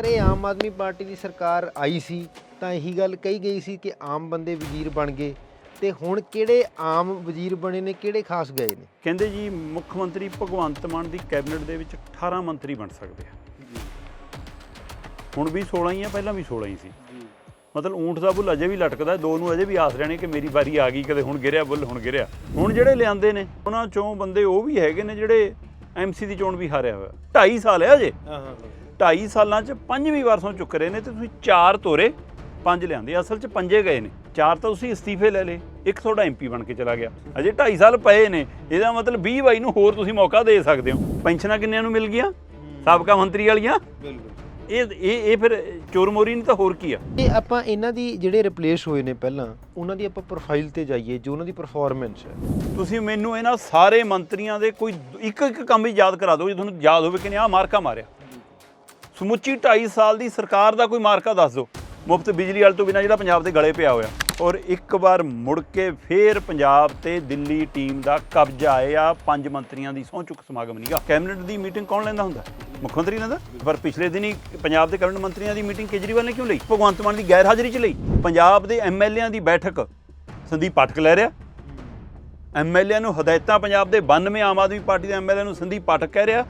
Sir ਇਹ ਆਮ Aadmi party ਦੀ ਸਰਕਾਰ ਆਈ ਸੀ ਤਾਂ ਇਹੀ ਗੱਲ ਕਹੀ ਗਈ ਸੀ ਕਿ ਆਮ ਬੰਦੇ ਵਜ਼ੀਰ ਬਣ ਗਏ। ਤੇ ਹੁਣ ਕਿਹੜੇ ਆਮ ਵਜ਼ੀਰ ਬਣੇ ਨੇ ਕਿਹੜੇ ਖਾਸ ਗਏ ਨੇ? ਕਹਿੰਦੇ ਜੀ ਮੁੱਖ ਮੰਤਰੀ ਭਗਵੰਤ ਮਾਨ ਦੀ ਕੈਬਨਿਟ ਦੇ ਵਿੱਚ 18 ਮੰਤਰੀ ਬਣ ਸਕਦੇ ਆ। ਹੁਣ ਵੀ 16 ਹੀ ਆ ਪਹਿਲਾਂ ਵੀ 16 ਹੀ ਸੀ। ਮਤਲਬ ਊਂਠ ਦਾ ਬੁੱਲ ਅਜੇ ਵੀ ਲਟਕਦਾ ਦੋ ਨੂੰ ਅਜੇ ਵੀ ਆਸ ਰਹਿਣੇ ਕਿ ਮੇਰੀ ਵਾਰੀ ਆ ਗਈ ਕਦੇ ਹੁਣ ਗਿਰਿਆ ਬੁੱਲ ਹੁਣ ਗਿਰਿਆ। ਹੁਣ ਜਿਹੜੇ ਲਿਆਂਦੇ ਨੇ ਉਹਨਾਂ ਚੋਂ ਬੰਦੇ ਉਹ ਵੀ ਹੈਗੇ ਨੇ ਜਿਹੜੇ ਐਮਸੀ ਦੀ ਚੋਣ ਵੀ ਹਾਰਿਆ ਹੋਇਆ। 2.5 ਸਾਲ ਹੈ ਅਜੇ। ਹਾਂ ਹਾਂ। 2.5 ਸਾਲਾਂ 'ਚ ਪੰਜਵੀਂ ਵਾਰ ਸੋਂ ਚੁੱਕ ਰਹੇ ਨੇ ਤੇ ਤੁਸੀਂ ਚਾਰ ਤੋਰੇ ਪੰਜ ਲਿਆਂਦੇ ਅਸਲ 'ਚ ਪੰਜੇ ਗਏ ਨੇ। ਚਾਰ ਤਾਂ ਤੁਸੀਂ ਅਸਤੀਫੇ ਲੈ ਲਏ ਇੱਕ ਤੁਹਾਡਾ ਐਮਪੀ ਬਣ ਕੇ ਚਲਾ ਗਿਆ। ਅਜੇ 2.5 ਸਾਲ ਪਏ ਨੇ ਇਹਦਾ ਮਤਲਬ 20 ਬਾਈ ਨੂੰ ਹੋਰ ਤੁਸੀਂ ਮੌਕਾ ਦੇ ਸਕਦੇ ਹੋ। ਪੈਨਸ਼ਨਾਂ ਕਿੰਨਿਆਂ ਨੂੰ ਮਿਲ ਗਈਆਂ? ਸਾਬਕਾ ਮੰਤਰੀ ਵਾਲੀਆਂ? ਬਿਲਕੁਲ। ਇਹ ਇਹ ਇਹ ਫਿਰ ਚੋਰ ਮੋਰੀ ਨਹੀਂ ਤਾਂ ਹੋਰ ਕੀ ਆ? ਇਹ ਆਪਾਂ ਇਹਨਾਂ ਦੀ ਜਿਹੜੇ ਰਿਪਲੇਸ ਹੋਏ ਨੇ ਪਹਿਲਾਂ ਉਹਨਾਂ ਦੀ ਆਪਾਂ ਪ੍ਰੋਫਾਈਲ ਤੇ ਜਾਈਏ ਜੋ ਉਹਨਾਂ ਦੀ ਪਰਫਾਰਮੈਂਸ ਹੈ। ਤੁਸੀਂ ਮੈਨੂੰ ਇਹਨਾਂ ਸਾਰੇ ਮੰਤਰੀਆਂ ਦੇ ਕੋਈ ਇੱਕ ਇੱਕ ਕੰਮ ਵੀ ਯਾਦ ਕਰਾ ਦਿਓ ਜੇ ਤੁਹਾਨੂੰ ਯਾਦ ਹੋਵੇ ਕਿ ਨੇ ਆਹ ਮਾਰਕਾ ਮਾਰਿਆ। ਸਮੁੱਚੀ 2.5 ਸਾਲ ਦੀ ਸਰਕਾਰ ਦਾ ਕੋਈ ਮਾਰਕਾ ਦੱਸ ਦਿਓ। ਮੁਫਤ ਬਿਜਲੀ ਵਾਲ ਤੋਂ ਬਿਨਾਂ ਜਿਹੜਾ ਪੰਜਾਬ ਦੇ ਗਲੇ ਪਿਆ ਹੋਇਆ। ਔਰ ਇੱਕ ਵਾਰ ਮੁੜ ਕੇ ਫੇਰ ਪੰਜਾਬ ਤੇ ਦਿੱਲੀ ਟੀਮ ਦਾ ਕਬਜ਼ਾ ਆਇਆ। ਪੰਜ ਮੰਤਰੀਆਂ ਦੀ ਸਹੁੰ ਚੁੱਕ ਸਮਾਗਮ ਨਹੀਂਗਾ ਕੈਬਨਿਟ ਦੀ ਮੀਟਿੰਗ ਕੌਣ ਲੈਂਦਾ ਹੁੰਦਾ? ਮੁੱਖ ਮੰਤਰੀ ਲੈਂਦਾ? ਪਰ ਪਿਛਲੇ ਦਿਨੀ ਪੰਜਾਬ ਦੇ ਕੈਬਨਿਟ ਮੰਤਰੀਆਂ ਦੀ ਮੀਟਿੰਗ ਕੇਜਰੀਵਾਲ ਨੇ ਕਿਉਂ ਲਈ? ਭਗਵੰਤ ਮਾਨ ਦੀ ਗੈਰ ਹਾਜ਼ਰੀ 'ਚ ਲਈ। ਪੰਜਾਬ ਦੇ ਐਮਐਲਏਆਂ ਦੀ ਬੈਠਕ। ਸੰਦੀਪ ਪਾਠਕ ਲੈ ਰਿਹਾ। ਐਮਐਲਏ ਨੂੰ ਹਦਾਇਤਾਂ ਪੰਜਾਬ ਦੇ 92 ਆਮ ਆਦਮੀ ਪਾਰਟੀ ਦੇ ਐਮਐਲਏ ਨੂੰ ਸੰਦੀਪ ਪਾਠਕ ਕਹਿ ਰਿਹਾ।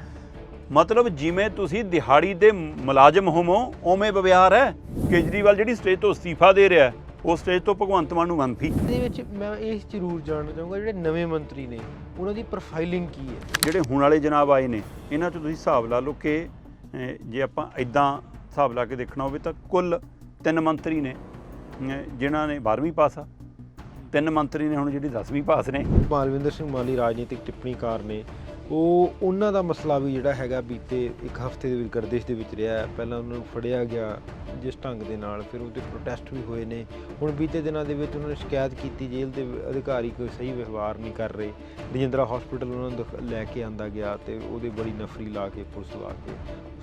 ਮਤਲਬ ਜਿਵੇਂ ਤੁਸੀਂ ਦਿਹਾੜੀ ਦੇ ਮੁਲਾਜ਼ਮ ਹੋਵੋ ਓਵੇਂ ਵਿਵਹਾਰ ਹੈ। ਕੇਜਰੀਵਾਲ ਜਿਹੜੀ ਸਟੇਜ ਤੋਂ ਅਸਤੀਫਾ ਦੇ ਰਿਹਾ ਉਹ ਸਟੇਜ ਤੋਂ ਭਗਵੰਤ ਮਾਨ ਨੂੰ ਮੰਨਫੀ ਇਹਦੇ ਵਿੱਚ ਮੈਂ ਇਹ ਜ਼ਰੂਰ ਜਾਣਨਾ ਚਾਹੂੰਗਾ ਜਿਹੜੇ ਨਵੇਂ ਮੰਤਰੀ ਨੇ ਉਹਨਾਂ ਦੀ ਪ੍ਰੋਫਾਈਲਿੰਗ ਕੀ ਹੈ? ਜਿਹੜੇ ਹੁਣ ਵਾਲੇ ਜਨਾਬ ਆਏ ਨੇ ਇਹਨਾਂ 'ਚ ਤੁਸੀਂ ਹਿਸਾਬ ਲਾ ਲਓ ਕਿ ਜੇ ਆਪਾਂ ਇਦਾਂ ਹਿਸਾਬ ਲਾ ਕੇ ਦੇਖਣਾ ਹੋਵੇ ਤਾਂ ਕੁੱਲ ਤਿੰਨ ਮੰਤਰੀ ਨੇ ਜਿਨ੍ਹਾਂ ਨੇ 12ਵੀਂ ਪਾਸ ਆ। ਤਿੰਨ ਮੰਤਰੀ ਨੇ ਹੁਣ ਜਿਹੜੀ 10ਵੀਂ ਪਾਸ ਨੇ। ਮਾਲਵਿੰਦਰ ਸਿੰਘ ਮਾਲੀ ਰਾਜਨੀਤਿਕ ਟਿੱਪਣੀਕਾਰ ਨੇ ਉਹ ਉਹਨਾਂ ਦਾ ਮਸਲਾ ਵੀ ਜਿਹੜਾ ਹੈਗਾ ਬੀਤੇ ਇੱਕ ਹਫ਼ਤੇ ਦੇ ਵਿੱਚ ਗਰਦਿਸ਼ ਦੇ ਵਿੱਚ ਰਿਹਾ। ਪਹਿਲਾਂ ਉਹਨਾਂ ਨੂੰ ਫੜਿਆ ਗਿਆ ਜਿਸ ਢੰਗ ਦੇ ਨਾਲ, ਫਿਰ ਉਹਦੇ ਪ੍ਰੋਟੈਸਟ ਵੀ ਹੋਏ ਨੇ। ਹੁਣ ਬੀਤੇ ਦਿਨਾਂ ਦੇ ਵਿੱਚ ਉਹਨਾਂ ਨੇ ਸ਼ਿਕਾਇਤ ਕੀਤੀ, ਜੇਲ੍ਹ ਦੇ ਅਧਿਕਾਰੀ ਕੋਈ ਸਹੀ ਵਿਵਹਾਰ ਨਹੀਂ ਕਰ ਰਹੇ। ਰਜਿੰਦਰਾ ਹਸਪੀਟਲ ਉਹਨਾਂ ਨੂੰ ਦਿਖ- ਲੈ ਕੇ ਆਂਦਾ ਗਿਆ ਤੇ ਉਹਦੇ ਬੜੀ ਨਫਰੀ ਲਾ ਕੇ ਪੁਲਿਸ ਲਾ ਕੇ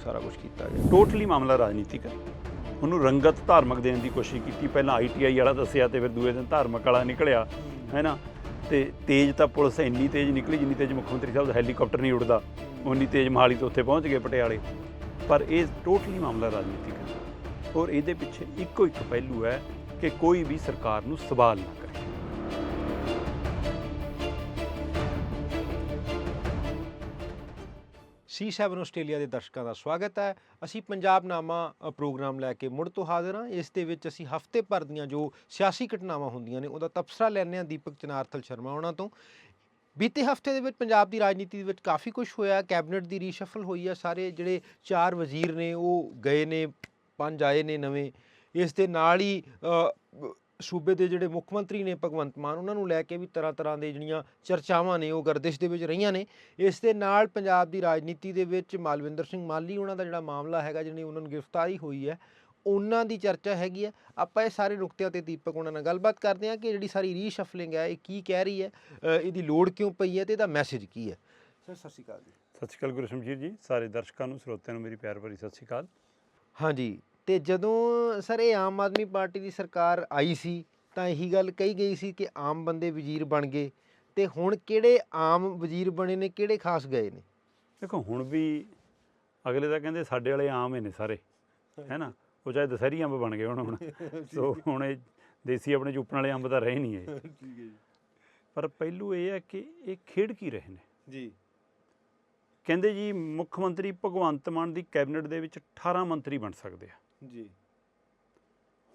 ਸਾਰਾ ਕੁਝ ਕੀਤਾ ਗਿਆ। ਟੋਟਲੀ ਮਾਮਲਾ ਰਾਜਨੀਤਿਕ ਹੈ। ਉਹਨੂੰ ਰੰਗਤ ਧਾਰਮਿਕ ਦੇਣ ਦੀ ਕੋਸ਼ਿਸ਼ ਕੀਤੀ। ਪਹਿਲਾਂ ਆਈਟੀਆਈ ਵਾਲਾ ਦੱਸਿਆ ਤੇ ਫਿਰ ਦੂਏ ਦਿਨ ਧਾਰਮਿਕ ਵਾਲਾ ਨਿਕਲਿਆ, ਹੈ ਨਾ? ਤੇ ਤੇਜ਼ ਤਾਂ ਪੁਲਿਸ ਇੰਨੀ ਤੇਜ਼ ਨਿਕਲੀ, ਜਿੰਨੀ ਤੇਜ਼ ਮੁੱਖ ਮੰਤਰੀ ਸਾਹਿਬ ਦਾ ਹੈਲੀਕਾਪਟਰ ਨਹੀਂ ਉੱਡਦਾ ਉਨੀ ਤੇਜ਼ ਮਹਾਲੀ ਤੋਂ ਉੱਥੇ ਪਹੁੰਚ ਗਏ ਪਟਿਆਲੇ। ਪਰ ਇਹ ਟੋਟਲੀ ਮਾਮਲਾ ਰਾਜਨੀਤਿਕ ਹੈ। ਔਰ ਇਹਦੇ ਪਿੱਛੇ ਇੱਕੋ ਇੱਕ ਪਹਿਲੂ ਹੈ ਕਿ ਕੋਈ ਵੀ ਸਰਕਾਰ ਨੂੰ ਸਵਾਲ ਨਾ ਕਰੇ। C7 ਆਸਟ੍ਰੇਲੀਆ ਦੇ ਦਰਸ਼ਕਾਂ ਦਾ ਸਵਾਗਤ ਹੈ। ਅਸੀਂ ਪੰਜਾਬ ਨਾਮਾ ਪ੍ਰੋਗਰਾਮ ਲੈ ਕੇ ਮੁੜ ਤੋਂ ਹਾਜ਼ਰ ਹਾਂ। ਇਸ ਦੇ ਵਿੱਚ ਅਸੀਂ ਹਫ਼ਤੇ ਭਰ ਦੀਆਂ ਜੋ ਸਿਆਸੀ ਘਟਨਾਵਾਂ ਹੁੰਦੀਆਂ ਨੇ, ਉਹਦਾ ਤਬਸਰਾ ਲੈਂਦੇ ਹਾਂ ਦੀਪਕ ਚਨਾਰਥਲ ਸ਼ਰਮਾ ਉਹਨਾਂ ਤੋਂ। ਬੀਤੇ ਹਫ਼ਤੇ ਦੇ ਵਿੱਚ ਪੰਜਾਬ ਦੀ ਰਾਜਨੀਤੀ ਦੇ ਵਿੱਚ ਕਾਫੀ ਕੁਝ ਹੋਇਆ, ਕੈਬਨਿਟ ਦੀ ਰੀਸ਼ਫਲ ਹੋਈ ਆ, ਸਾਰੇ ਜਿਹੜੇ ਚਾਰ ਵਜ਼ੀਰ ਨੇ ਉਹ ਗਏ ਨੇ, ਪੰਜ ਆਏ ਨੇ ਨਵੇਂ। ਇਸ ਦੇ ਨਾਲ ਹੀ ਸੂਬੇ ਦੇ ਜਿਹੜੇ ਮੁੱਖ ਮੰਤਰੀ ਨੇ ਭਗਵੰਤ ਮਾਨ ਉਹਨਾਂ ਨੂੰ ਲੈ ਕੇ ਵੀ ਤਰ੍ਹਾਂ ਤਰ੍ਹਾਂ ਦੇ ਜਿਹੜੀਆਂ ਚਰਚਾਵਾਂ ਨੇ ਉਹ ਗਰਦਿਸ਼ ਦੇ ਵਿੱਚ ਰਹੀਆਂ ਨੇ। ਇਸ ਦੇ ਨਾਲ ਪੰਜਾਬ ਦੀ ਰਾਜਨੀਤੀ ਦੇ ਵਿੱਚ ਮਾਲਵਿੰਦਰ ਸਿੰਘ ਮਾਲੀ ਉਹਨਾਂ ਦਾ ਜਿਹੜਾ ਮਾਮਲਾ ਹੈਗਾ ਜਿਹਨੇ ਉਹਨਾਂ ਨੂੰ ਗ੍ਰਿਫਤਾਰੀ ਹੋਈ ਹੈ ਉਹਨਾਂ ਦੀ ਚਰਚਾ ਹੈਗੀ ਹੈ। ਆਪਾਂ ਇਹ ਸਾਰੇ ਨੁਕਤਿਆਂ ਤੇ ਦੀਪਕ ਉਹਨਾਂ ਨਾਲ ਗੱਲਬਾਤ ਕਰਦੇ ਹਾਂ ਕਿ ਜਿਹੜੀ ਸਾਰੀ ਰੀਸ਼ਫਲਿੰਗ ਹੈ ਇਹ ਕੀ ਕਹਿ ਰਹੀ ਹੈ ਇਹਦੀ ਲੋੜ ਕਿਉਂ ਪਈ ਹੈ ਤੇ ਇਹਦਾ ਮੈਸੇਜ ਕੀ ਹੈ? ਸਰ ਸਤਿ ਸ਼੍ਰੀ ਅਕਾਲ ਜੀ। ਸਤਿ ਸ਼੍ਰੀ ਅਕਾਲ ਗੁਰੂ ਸ਼ਮਸ਼ੀਰ ਜੀ ਸਾਰੇ ਦਰਸ਼ਕਾਂ ਨੂੰ ਸਰੋਤਿਆਂ ਨੂੰ ਮੇਰੀ ਪਿਆਰ ਭਰੀ ਸਤਿ ਸ਼੍ਰੀ ਅਕਾਲ। ਹਾਂਜੀ। ਤੇ ਜਦੋਂ ਸਰ ਇਹ ਆਮ ਆਦਮੀ ਪਾਰਟੀ ਦੀ ਸਰਕਾਰ ਆਈ ਸੀ ਤਾਂ ਇਹੀ ਗੱਲ ਕਹੀ ਗਈ ਸੀ ਕਿ ਆਮ ਬੰਦੇ ਵਜ਼ੀਰ ਬਣ ਗਏ। ਤੇ ਹੁਣ ਕਿਹੜੇ ਆਮ ਵਜ਼ੀਰ ਬਣੇ ਨੇ ਕਿਹੜੇ ਖਾਸ ਗਏ ਨੇ? ਦੇਖੋ ਹੁਣ ਵੀ ਅਗਲੇ ਤਾਂ ਕਹਿੰਦੇ ਸਾਡੇ ਵਾਲੇ ਆਮ ਹੀ ਨੇ ਸਾਰੇ ਹੈ ਨਾ? ਉਹ ਚਾਹੇ ਦਸਹਿਰੀ ਅੰਬ ਬਣ ਗਏ ਹੁਣ ਹੁਣ। ਸੋ ਹੁਣ ਇਹ ਦੇਸੀ ਆਪਣੇ ਚੁੱਪਣ ਵਾਲੇ ਅੰਬ ਤਾਂ ਰਹੇ ਨਹੀਂ ਇਹ। ਠੀਕ ਹੈ ਜੀ। ਪਰ ਪਹਿਲੂ ਇਹ ਹੈ ਕਿ ਇਹ ਖੇਡ ਕੀ ਰਹੇ ਨੇ? ਜੀ। ਕਹਿੰਦੇ ਜੀ ਮੁੱਖ ਮੰਤਰੀ ਭਗਵੰਤ ਮਾਨ ਦੀ ਕੈਬਨਿਟ ਦੇ ਵਿੱਚ 18 ਮੰਤਰੀ ਬਣ ਸਕਦੇ ਆ। ਜੀ।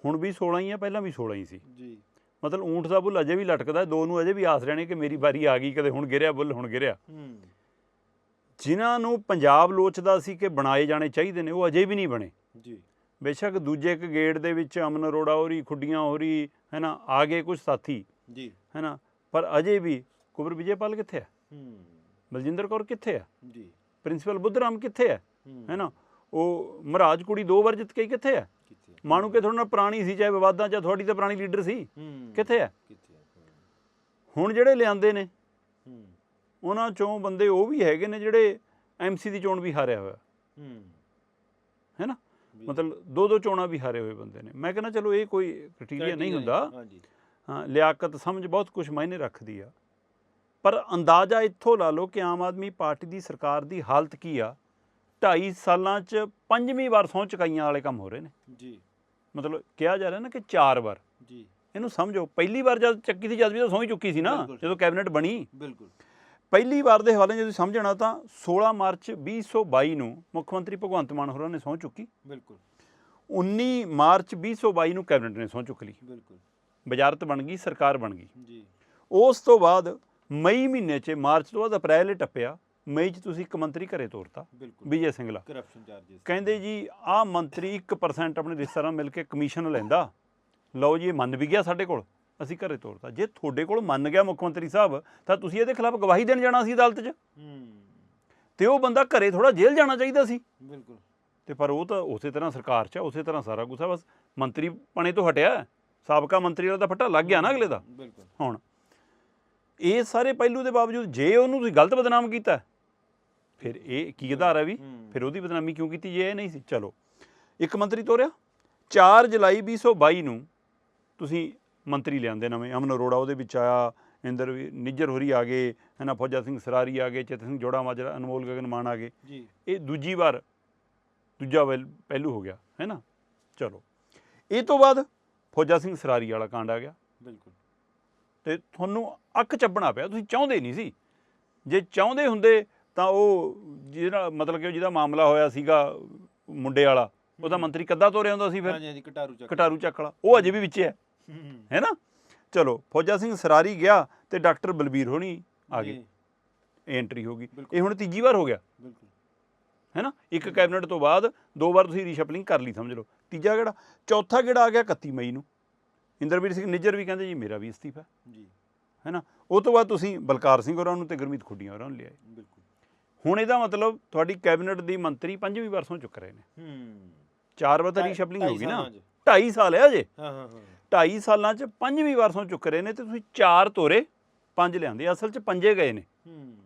ਹੁਣ ਵੀ 16 ਹੀ ਆ ਪਹਿਲਾਂ ਵੀ 16 ਹੀ ਸੀ। ਜੀ। ਮਤਲਬ ਊਂਠ ਦਾ ਬੁੱਲ ਅਜੇ ਵੀ ਲਟਕਦਾ ਦੋ ਨੂੰ ਅਜੇ ਵੀ ਆਸ ਰਹਿਣੇ ਕਿ ਮੇਰੀ ਵਾਰੀ ਆ ਗਈ ਕਦੇ ਹੁਣ ਗਿਰਿਆ ਬੁੱਲ ਹੁਣ ਗਿਰਿਆ। ਹੂੰ। ਜਿਨ੍ਹਾਂ ਨੂੰ ਪੰਜਾਬ ਲੋਚਦਾ ਸੀ ਕਿ ਬਣਾਏ ਜਾਣੇ ਚਾਹੀਦੇ ਨੇ ਉਹ ਅਜੇ ਵੀ ਨਹੀਂ ਬਣੇ। ਜੀ। ਬੇਸ਼ੱਕ ਦੂਜੇ ਇੱਕ ਗੇੜ ਦੇ ਵਿੱਚ ਅਮਨ ਅਰੋੜਾ ਹੋਰੀ ਖੁੱਡੀਆਂ ਹੋਰੀ ਹੈ ਨਾ ਆ ਗਏ ਕੁਝ ਸਾਥੀ ਜੀ। ਹੈ ਨਾ ਪਰ ਅਜੇ ਵੀ ਕੁਬਰ ਵਿਜੇਪਾਲ ਕਿੱਥੇ ਹੈ ਹੂੰ। ਬਲਜਿੰਦਰ ਕੌਰ ਕਿੱਥੇ ਹੈ ਜੀ। ਪ੍ਰਿੰਸੀਪਲ ਬੁੱਧਰਾਮ ਕਿੱਥੇ ਹੈ ਹੂੰ। ਹੈ ਨਾ ਉਹ ਮਹਾਰਾਜ ਕੁੜੀ ਦੋ ਵਾਰ ਜਿੱਤ ਕੇ ਕਿੱਥੇ ਹੈ ਮਾਣੂ ਕਿ ਥੋੜਾ ਨਾਲ ਪੁਰਾਣੀ ਸੀ ਚਾਹੇ ਵਿਵਾਦਾਂ ਚ ਤੁਹਾਡੀ ਤਾਂ ਪੁਰਾਣੀ ਲੀਡਰ ਸੀ। ਕਿੱਥੇ ਕਿੱਥੇ ਹੁਣ ਜਿਹੜੇ ਲਿਆਂਦੇ ਨੇ ਉਹਨਾਂ ਚੋਂ ਬੰਦੇ ਉਹ ਵੀ ਹੈਗੇ ਨੇ ਜਿਹੜੇ ਐਮਸੀ ਦੀ ਚੋਣ ਵੀ ਹਾਰਿਆ ਹੋਇਆ। ਹੂੰ। ਨਾ? ਮਤਲਬ ਦੋ ਦੋ ਚੋਣਾਂ ਵੀ ਹਾਰੇ ਹੋਏ ਬੰਦੇ ਨੇ। ਮੈਂ ਕਹਿੰਦਾ ਚਲੋ ਇਹ ਕੋਈ ਕ੍ਰਾਈਟੇਰੀਆ ਨਹੀਂ ਹੁੰਦਾ। ਹਾਂ ਲਿਆਕਤ ਸਮਝ ਬਹੁਤ ਕੁਝ ਮਾਇਨੇ ਰੱਖਦੀ ਆ। ਪਰ ਅੰਦਾਜ਼ਾ ਇੱਥੋਂ ਲਾ ਲਓ ਕਿ ਆਮ ਆਦਮੀ ਪਾਰਟੀ ਦੀ ਸਰਕਾਰ ਦੀ ਹਾਲਤ ਕੀ ਆ? 2.5 ਸਾਲਾਂ 'ਚ ਪੰਜਵੀਂ ਵਾਰ ਸਹੁੰ ਚੁਕਾਈਆਂ ਵਾਲੇ ਕੰਮ ਹੋ ਰਹੇ ਨੇ। ਜੀ। ਮਤਲਬ ਕਿਹਾ ਜਾ ਰਿਹਾ ਨਾ ਕਿ ਚਾਰ ਵਾਰ। ਜੀ। ਇਹਨੂੰ ਸਮਝੋ ਪਹਿਲੀ ਵਾਰ ਜਦ ਚੱਕੀ ਸੀ ਜਦ ਵੀ ਤਾਂ ਸਹੁੰ ਹੀ ਚੁੱਕੀ ਸੀ ਨਾ। ਜਦੋਂ ਕੈਬਨਿਟ ਬਣੀ। ਬਿਲਕੁਲ। ਪਹਿਲੀ ਵਾਰ ਦੇ ਹਵਾਲੇ ਤੁਸੀਂ ਸਮਝਣਾ ਤਾਂ 16 ਮਾਰਚ 2022 ਨੂੰ ਮੁੱਖ ਮੰਤਰੀ ਭਗਵੰਤ ਮਾਨ ਹੋਰਾਂ ਨੇ ਸਹੁੰ ਚੁੱਕੀ। ਬਿਲਕੁਲ। 19 ਮਾਰਚ 2022 ਨੂੰ ਕੈਬਨਿਟ ਨੇ ਸਹੁੰ ਚੁੱਕ ਲਈ। ਬਿਲਕੁਲ। ਵਜ਼ਾਰਤ ਬਣ ਗਈ ਸਰਕਾਰ ਬਣ ਗਈ। ਜੀ। ਉਸ ਤੋਂ ਬਾਅਦ ਮਈ ਮਹੀਨੇ 'ਚ ਮਾਰਚ ਤੋਂ ਬਾਅਦ ਅਪ੍ਰੈਲ ਟੱਪਿਆ। ਮਈ 'ਚ ਤੁਸੀਂ ਇੱਕ ਮੰਤਰੀ ਘਰੇ ਤੋਰਤਾ ਬਿਲਕੁਲ। ਵਿਜੇ ਸਿੰਗਲਾ। ਕਰਪਸ਼ਨ ਚਾਰजेस ਕਹਿੰਦੇ ਜੀ ਆਹ ਮੰਤਰੀ 1% ਆਪਣੇ ਰਿਸ਼ਤੇਦਾਰਾਂ ਮਿਲ ਕੇ ਕਮਿਸ਼ਨ ਲੈਂਦਾ। ਲਓ ਜੀ ਇਹ ਮੰਨ ਵੀ ਗਿਆ ਸਾਡੇ ਕੋਲ ਅਸੀਂ ਘਰੇ ਤੋਰਤਾ। ਜੇ ਤੁਹਾਡੇ ਕੋਲ ਮੰਨ ਗਿਆ ਮੁੱਖ ਮੰਤਰੀ ਸਾਹਿਬ ਤਾਂ ਤੁਸੀਂ ਇਹਦੇ ਖਿਲਾਫ ਗਵਾਹੀ ਦੇਣ ਜਾਣਾ ਸੀ ਅਦਾਲਤ 'ਚ। ਤੇ ਉਹ ਬੰਦਾ ਘਰੇ ਥੋੜਾ ਜੇਲ੍ਹ ਜਾਣਾ ਚਾਹੀਦਾ ਸੀ। ਬਿਲਕੁਲ। ਤੇ ਪਰ ਉਹ ਤਾਂ ਉਸੇ ਤਰ੍ਹਾਂ ਸਰਕਾਰ 'ਚ ਆ, ਉਸੇ ਤਰ੍ਹਾਂ ਸਾਰਾ ਆ ਬਸ ਮੰਤਰੀ ਪਣੇ ਤੋਂ ਹਟਿਆ। ਸਾਬਕਾ ਮੰਤਰੀ ਵਾਲਾ ਤਾਂ ਫੱਟਾ ਲੱਗ ਗਿਆ ਨਾ ਅਗਲੇ ਦਾ। ਬਿਲਕੁਲ। ਹੁਣ ਇਹ ਸਾਰੇ ਪਹਿਲੂ ਦੇ ਬਾਵਜੂਦ ਜੇ ਉਹਨੂੰ ਤੁਸੀਂ ਗਲਤ ਬਦਨਾਮ ਕੀਤਾ ਫਿਰ ਇਹ ਕੀ ਆਧਾਰ ਹੈ ਵੀ। ਫਿਰ ਉਹਦੀ ਬਦਨਾਮੀ ਕਿਉਂ ਕੀਤੀ? ਜੇ ਇਹ ਨਹੀਂ ਸੀ ਚਲੋ। ਇੱਕ ਮੰਤਰੀ ਤੋਰਿਆ। 4 ਜੁਲਾਈ 2022 ਨੂੰ ਤੁਸੀਂ ਮੰਤਰੀ ਲਿਆਂਦੇ ਨਵੇਂ। ਅਮਨ ਅਰੋੜਾ ਉਹਦੇ ਵਿੱਚ ਆਇਆ ਇੰਦਰ ਵੀ- ਨਿੱਜਰ ਹੋਰੀ ਆ ਗਏ ਹੈ ਨਾ ਫੌਜਾ ਸਿੰਘ ਸਰਾਰੀ ਆ ਗਏ ਚੇਤਨ ਸਿੰਘ ਜੋੜਾ ਮਾਜਰਾ ਅਨਮੋਲ ਗਗਨ ਮਾਨ ਆ ਗਏ। ਜੀ। ਇਹ ਦੂਜੀ ਵਾਰ ਦੂਜਾ ਵੈਲ- ਪਹਿਲੂ ਹੋ ਗਿਆ ਹੈ ਨਾ? ਚਲੋ। ਇਹ ਤੋਂ ਬਾਅਦ ਫੌਜਾ ਸਿੰਘ ਸਰਾਰੀ ਵਾਲਾ ਕਾਂਡ ਆ ਗਿਆ। ਬਿਲਕੁਲ। ਤੇ ਤੁਹਾਨੂੰ ਅੱਖ ਚੱਬਣਾ ਪਿਆ। ਤੁਸੀਂ ਚਾਹੁੰਦੇ ਨਹੀਂ ਸੀ। ਜੇ ਚਾਹੁੰਦੇ ਹੁੰਦੇ ਤਾਂ ਉਹ ਜਿਹੜਾ ਮਤਲਬ ਕਿ ਜਿਹਦਾ ਮਾਮਲਾ ਹੋਇਆ ਸੀਗਾ ਮੁੰਡੇ ਵਾਲਾ ਉਹਦਾ ਮੰਤਰੀ ਕੱਦਾ ਤੋਰਿਆ ਹੁੰਦਾ ਸੀ ਫਿਰ? ਹਾਂਜੀ ਹਾਂਜੀ ਕਟਾਰੂ ਚੱਕ। ਕਟਾਰੂ ਚੱਕ ਵਾਲਾ। ਉਹ ਅਜੇ ਵੀ ਵਿੱਚ ਹੈ। ਹੂੰ ਹੈ। ਨਾ? ਚਲੋ ਫੌਜਾ ਸਿੰਘ ਸਰਾਰੀ ਗਿਆ ਤੇ ਡਾਕਟਰ ਬਲਬੀਰ ਹੋਣੀ ਆ ਗਏ। ਜੀ, ਐਂਟਰੀ ਹੋ ਗਈ। ਬਿਲਕੁਲ। ਇਹ ਹੁਣ ਤੀਜੀ ਵਾਰ ਹੋ ਗਿਆ। ਬਿਲਕੁਲ। ਹੈ ਨਾ? ਇੱਕ ਕੈਬਨਿਟ ਤੋਂ ਬਾਅਦ ਦੋ ਵਾਰ ਤੁਸੀਂ ਰੀਸ਼ਫਲਿੰਗ ਕਰ ਲਈ ਸਮਝ ਲਓ। ਤੀਜਾ ਕਿਹੜਾ? ਚੌਥਾ ਕਿਹੜਾ ਆ ਗਿਆ 31 ਮਈ ਨੂੰ। ਇੰਦਰਵੀਰ ਸਿੰਘ ਨਿੱਜਰ ਵੀ ਕਹਿੰਦੇ ਜੀ ਮੇਰਾ ਵੀ ਅਸਤੀਫਾ। ਜੀ। ਹੈ ਨਾ? ਉਹ ਤੋਂ ਬਾਅਦ ਤੁਸੀਂ ਬਲਕਾਰ ਸਿੰਘ ਹੋਰਾਂ ਨੂੰ ਤੇ ਗੁਰਮੀਤ ਖੁੱਡੀਆਂ ਹੋਰਾਂ ਨੂੰ ਲਿਆਏ। ਬਿਲਕੁਲ। ਹੁਣ ਇਹਦਾ ਮਤਲਬ ਤੁਹਾਡੀ ਕੈਬਨਿਟ ਦੀ ਮੰਤਰੀ ਪੰਜਵੀਂ ਵਾਰ ਸਹੁੰ ਚੁੱਕ ਰਹੇ ਨੇ। ਹੂੰ। ਚਾਰ ਵਾਰ ਤਾਂ ਢਾਈ- ਰੀਸ਼ਫਲਿੰਗ ਹੋ ਢਾਈ ਗਈ ਨਾ। 2.5 ਸਾਲ ਹੈ ਅਜੇ। ਹਾਂ ਹਾਂ ਹਾਂ। 2.5 ਸਾਲਾਂ 'ਚ ਪੰਜਵੀਂ ਵਾਰ ਸਹੁੰ ਚੁੱਕ ਰਹੇ ਨੇ ਤੇ ਤੁਸੀਂ ਚਾਰ ਤੋਰੇ ਪੰਜ ਲਿਆਂਦੇ। ਅਸਲ 'ਚ ਪੰਜੇ ਗਏ ਨੇ। ਹੂੰ।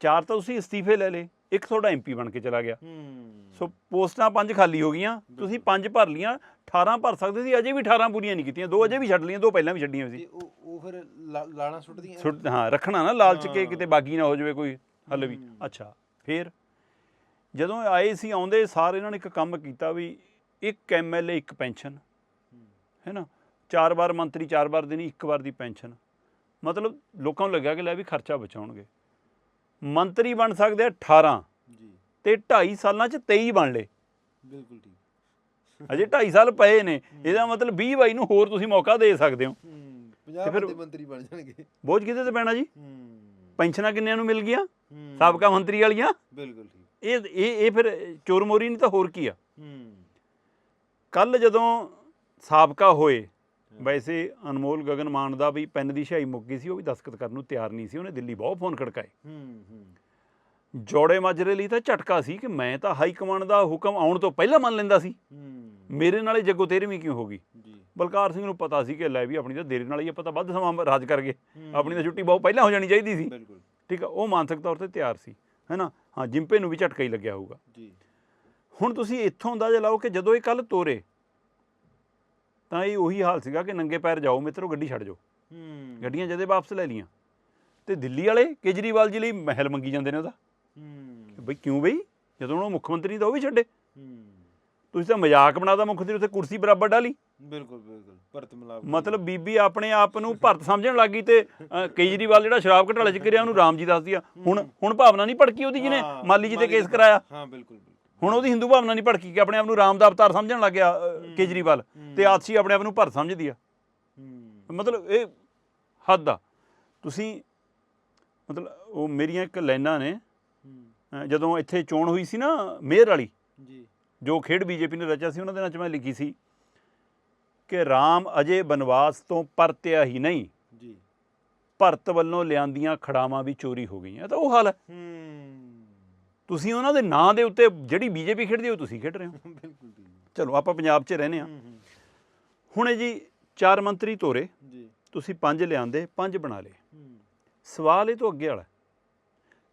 ਚਾਰ ਤਾਂ ਤੁਸੀਂ ਅਸਤੀਫੇ ਲੈ ਲਏ। ਇੱਕ ਤੁਹਾਡਾ ਐਮਪੀ ਬਣ ਕੇ ਚਲਾ ਗਿਆ। ਹੂੰ। ਸੋ ਪੋਸਟਾਂ ਪੰਜ ਖਾਲੀ ਹੋ ਗਈਆਂ। ਤੁਸੀਂ ਪੰਜ ਭਰ ਲੀਆਂ। 18 ਭਰ ਸਕਦੇ ਸੀ। ਅਜੇ ਵੀ 18 ਪੂਰੀਆਂ ਨਹੀਂ ਕੀਤੀਆਂ। ਦੋ ਅਜੇ ਵੀ ਛੱਡ ਲਈਆਂ ਦੋ ਪਹਿਲਾਂ ਵੀ ਛੱਡੀਆਂ ਸੀ। ਤੇ ਉਹ ਉਹ ਫਿਰ ਲਾਣਾ ਸੁੱਟਦੀਆਂ ਸੁੱਟ ਹਾਂ ਰੱਖਣਾ ਨਾ ਲਾਲਚ ਕੇ। ਕਿਤੇ ਬਾਗੀ ਨਾ ਹੋ ਜਾਵੇ ਕੋਈ। ਹੱਲ ਵੀ। ਅੱਛਾ ਫੇਰ? ਜਦੋਂ ਆਏ ਸੀ ਆਉਂਦੇ ਸਾਰ ਇਹਨਾਂ ਨੇ ਇੱਕ ਕੰਮ ਕੀਤਾ ਵੀ ਇੱਕ ਐਮਐਲਏ ਇੱਕ ਪੈਨਸ਼ਨ ਹੈ ਨਾ? ਚਾਰ ਵਾਰ ਮੰਤਰੀ ਚਾਰ ਵਾਰ ਦੇਣੀ ਇੱਕ ਵਾਰ ਦੀ ਪੈਨਸ਼ਨ। ਮਤਲਬ ਲੋਕਾਂ ਨੂੰ ਲੱਗਿਆ ਕਿ ਲੈ ਵੀ ਖਰਚਾ ਬਚਾਉਣਗੇ। ਮੰਤਰੀ ਬਣ ਸਕਦੇ ਆ 18 ਜੀ। ਤੇ 2.5 ਸਾਲਾਂ ਚ 23 ਬਣ ਲਏ। ਬਿਲਕੁਲ ਠੀਕ। ਅਜੇ 2.5 ਸਾਲ ਪਏ ਨੇ। ਇਹਦਾ ਮਤਲਬ 20 ਬਾਈ ਨੂੰ ਹੋਰ ਤੁਸੀਂ ਮੌਕਾ ਦੇ ਸਕਦੇ ਹੋ। ਹੂੰ ਤੇ 50 ਫਿਰ- ਬੰਦੇ ਮੰਤਰੀ ਬਣ ਜਾਣਗੇ। ਬੋਝ ਕਿਤੇ ਤੇ ਪੈਣਾ ਜੀ? ਪੈਨਸ਼ਨਾਂ ਕਿੰਨਿਆਂ ਨੂੰ ਮਿਲ ਗਈਆਂ? ਸਾਬਕਾ ਮੰਤਰੀ ਵਾਲੀਆਂ? ਬਿਲਕੁਲ ਠੀਕ। ਇਹ ਇਹ ਇਹ ਫਿਰ ਚੋਰ ਮੋਰੀ ਨਹੀਂ ਤਾਂ ਹੋਰ ਕੀ ਆ? ਕੱਲ ਜਦੋਂ ਸਾਬਕਾ ਹੋਏ ਵੈਸੇ ਅਨਮੋਲ ਗਗਨ ਮਾਨ ਦਾ ਵੀ ਪੈਨ ਦੀ ਸ਼ਾਈ ਮੁੱਕ ਗਈ ਸੀ ਉਹ ਵੀ ਦਸਤਖਤ ਕਰਨ ਨੂੰ ਤਿਆਰ ਨਹੀਂ ਸੀ ਉਹਨੇ ਦਿੱਲੀ ਬਹੁਤ ਫੋਨ ਖੜਕਾਏ। ਜੋੜੇ ਮਾਜਰੇ ਲਈ ਤਾਂ ਝਟਕਾ ਸੀ ਕਿ ਮੈਂ ਤਾਂ ਹਾਈ ਕਮਾਂਡ ਦਾ ਹੁਕਮ ਆਉਣ ਤੋਂ ਪਹਿਲਾਂ ਮੰਨ ਲੈਂਦਾ ਸੀ। ਮੇਰੇ ਨਾਲੇ ਜੱਗੋ ਤੇਰਵੀਂ ਕਿਉਂ ਹੋ ਗਈ? ਬਲਕਾਰ ਸਿੰਘ ਨੂੰ ਪਤਾ ਸੀ ਕਿ ਲੈ ਵੀ ਆਪਣੀ ਤਾਂ ਦੇਰ ਨਾਲ ਹੀ ਆਪਾਂ ਤਾਂ ਵੱਧ ਸਮਾਂ ਰਾਜ ਕਰ ਗਏ। ਆਪਣੀ ਤਾਂ ਛੁੱਟੀ ਬਹੁਤ ਪਹਿਲਾਂ ਹੋ ਜਾਣੀ ਚਾਹੀਦੀ ਸੀ। ਬਿਲਕੁਲ। ਠੀਕ ਆ ਉਹ ਮਾਨਸਿਕ ਤੌਰ ਤੇ ਤਿਆਰ ਸੀ ਹੈਨਾ ਹਾਂ ਜਿੰਪੇ ਨੂੰ ਵੀ ਝਟਕਾ ਹੀ ਲੱਗਿਆ ਹੋਊਗਾ। ਜੀ। ਹੁਣ ਤੁਸੀਂ ਇੱਥੋਂ ਅੰਦਾਜ਼ਾ ਲਾਓ ਕਿ ਜਦੋਂ ਇਹ ਕੱਲ ਤੋਰੇ ਤਾਂ ਇਹ ਉਹੀ ਹਾਲ ਸੀਗਾ ਕਿ ਨੰਗੇ ਪੈਰ ਜਾਓ ਮਿੱਤਰੋ ਗੱਡੀ ਛੱਡ ਜਾਓ। ਹੂੰ। ਗੱਡੀਆਂ ਜਦੇ ਵਾਪਸ ਲੈ ਲੀਆਂ ਤੇ ਦਿੱਲੀ ਵਾਲੇ ਕੇਜਰੀਵਾਲ ਜੀ ਲਈ ਮਹਿਲ ਮੰਗੀ ਜਾਂਦੇ ਨੇ ਉਹਦਾ। ਹੂੰ। ਬਈ ਕਿਉਂ ਬਈ? ਜਦੋਂ ਉਹਨੂੰ ਮੁੱਖ ਮੰਤਰੀ ਦਾ ਉਹ ਵੀ ਛੱਡੇ। ਹੂੰ। ਤੁਸੀਂ ਤਾਂ ਮਜ਼ਾਕ ਬਣਾਦਾ ਮੁੱਖ ਮੰਤਰੀ ਉੱਥੇ ਕੁਰਸੀ ਬਰਾਬਰ ਡਾਲੀ। ਬਿਲਕੁਲ ਬਿਲਕੁਲ ਭਰਤ ਮਿਲਾਪ ਮਤਲਬ ਬੀਬੀ ਆਪਣੇ ਆਪ ਨੂੰ ਭਰਤ ਸਮਝਣ ਲੱਗੀ ਤੇ ਅ, ਕੇਜਰੀਵਾਲ ਜਿਹੜਾ ਸ਼ਰਾਬ ਘਟਾਲੇ ਚ ਕਰਿਆ ਉਹਨੂੰ ਰਾਮ ਜੀ ਦੱਸਦੀ ਆ। ਹੁਣ ਹੁਣ ਭਾਵਨਾ ਨਹੀਂ ਭੜਕੀ ਉਹਦੀ ਜਿਹਨੇ ਹਾਂ, ਮਾਲੀ ਜੀ ਤੇ ਮਾਲੀ ਕੇਸ ਜੀ- ਕਰਾਇਆ? ਹਾਂ ਬਿਲਕੁਲ ਬਿਲਕੁਲ। ਹੁਣ ਉਹਦੀ ਹਿੰਦੂ ਭਾਵਨਾ ਨਹੀਂ ਭੜਕੀ ਕਿ ਆਪਣੇ ਆਪ ਨੂੰ ਰਾਮ ਦਾ ਅਵਤਾਰ ਸਮਝਣ ਲੱਗ ਗਿਆ ਅ, ਕੇਜਰੀਵਾਲ। ਤੇ ਆਤਸ਼ੀ ਆਪਣੇ ਆਪ ਨੂੰ ਭਰਤ ਸਮਝਦੀ ਆ। ਹੂੰ। ਮਤਲਬ ਇਹ ਹੱਦ ਆ। ਤੁਸੀਂ ਮਤਲਬ ਉਹ ਮੇਰੀਆਂ ਇੱਕ ਲਾਈਨਾਂ ਨੇ ਹੂੰ। ਅ, ਜਦੋਂ ਇੱਥੇ ਚੋਣ ਹੋਈ ਸੀ ਨਾ ਮੇਅਰ ਵਾਲੀ ਜੀ। ਜੋ ਖੇਡ ਬੀਜੇਪੀ ਨੇ ਰਚਿਆ ਸੀ ਉਹਨਾਂ ਦੇ ਨਾਲ 'ਚ ਮੈਂ ਲਿਖੀ ਸੀ ਕਿ ਰਾਮ ਅਜੇ ਬਨਵਾਸ ਤੋਂ ਪਰਤਿਆ ਹੀ ਨਹੀਂ। ਜੀ। ਭਰਤ ਵੱਲੋਂ ਲਿਆਂਦੀਆਂ ਖੜਾਵਾਂ ਵੀ ਚੋਰੀ ਹੋ ਗਈਆਂ। ਤਾਂ ਉਹ ਹਾਲ ਹੈ। ਤੁਸੀਂ ਉਹਨਾਂ ਦੇ ਨਾਂ ਦੇ ਉੱਤੇ ਜਿਹੜੀ ਬੀਜੇਪੀ ਖੇਡਦੀ ਉਹ ਤੁਸੀਂ ਖੇਡ ਰਹੇ ਹੋ। ਬਿਲਕੁਲ ਚਲੋ ਆਪਾਂ ਪੰਜਾਬ 'ਚ ਰਹਿੰਦੇ ਹੂੰ। ਹੁਣ ਜੀ ਚਾਰ ਮੰਤਰੀ ਤੋਰੇ। ਜੀ। ਤੁਸੀਂ ਪੰਜ ਲਿਆਂਦੇ ਪੰਜ ਬਣਾ ਲਏ। ਸਵਾਲ ਇਹ ਤੋਂ ਅੱਗੇ ਵਾਲਾ।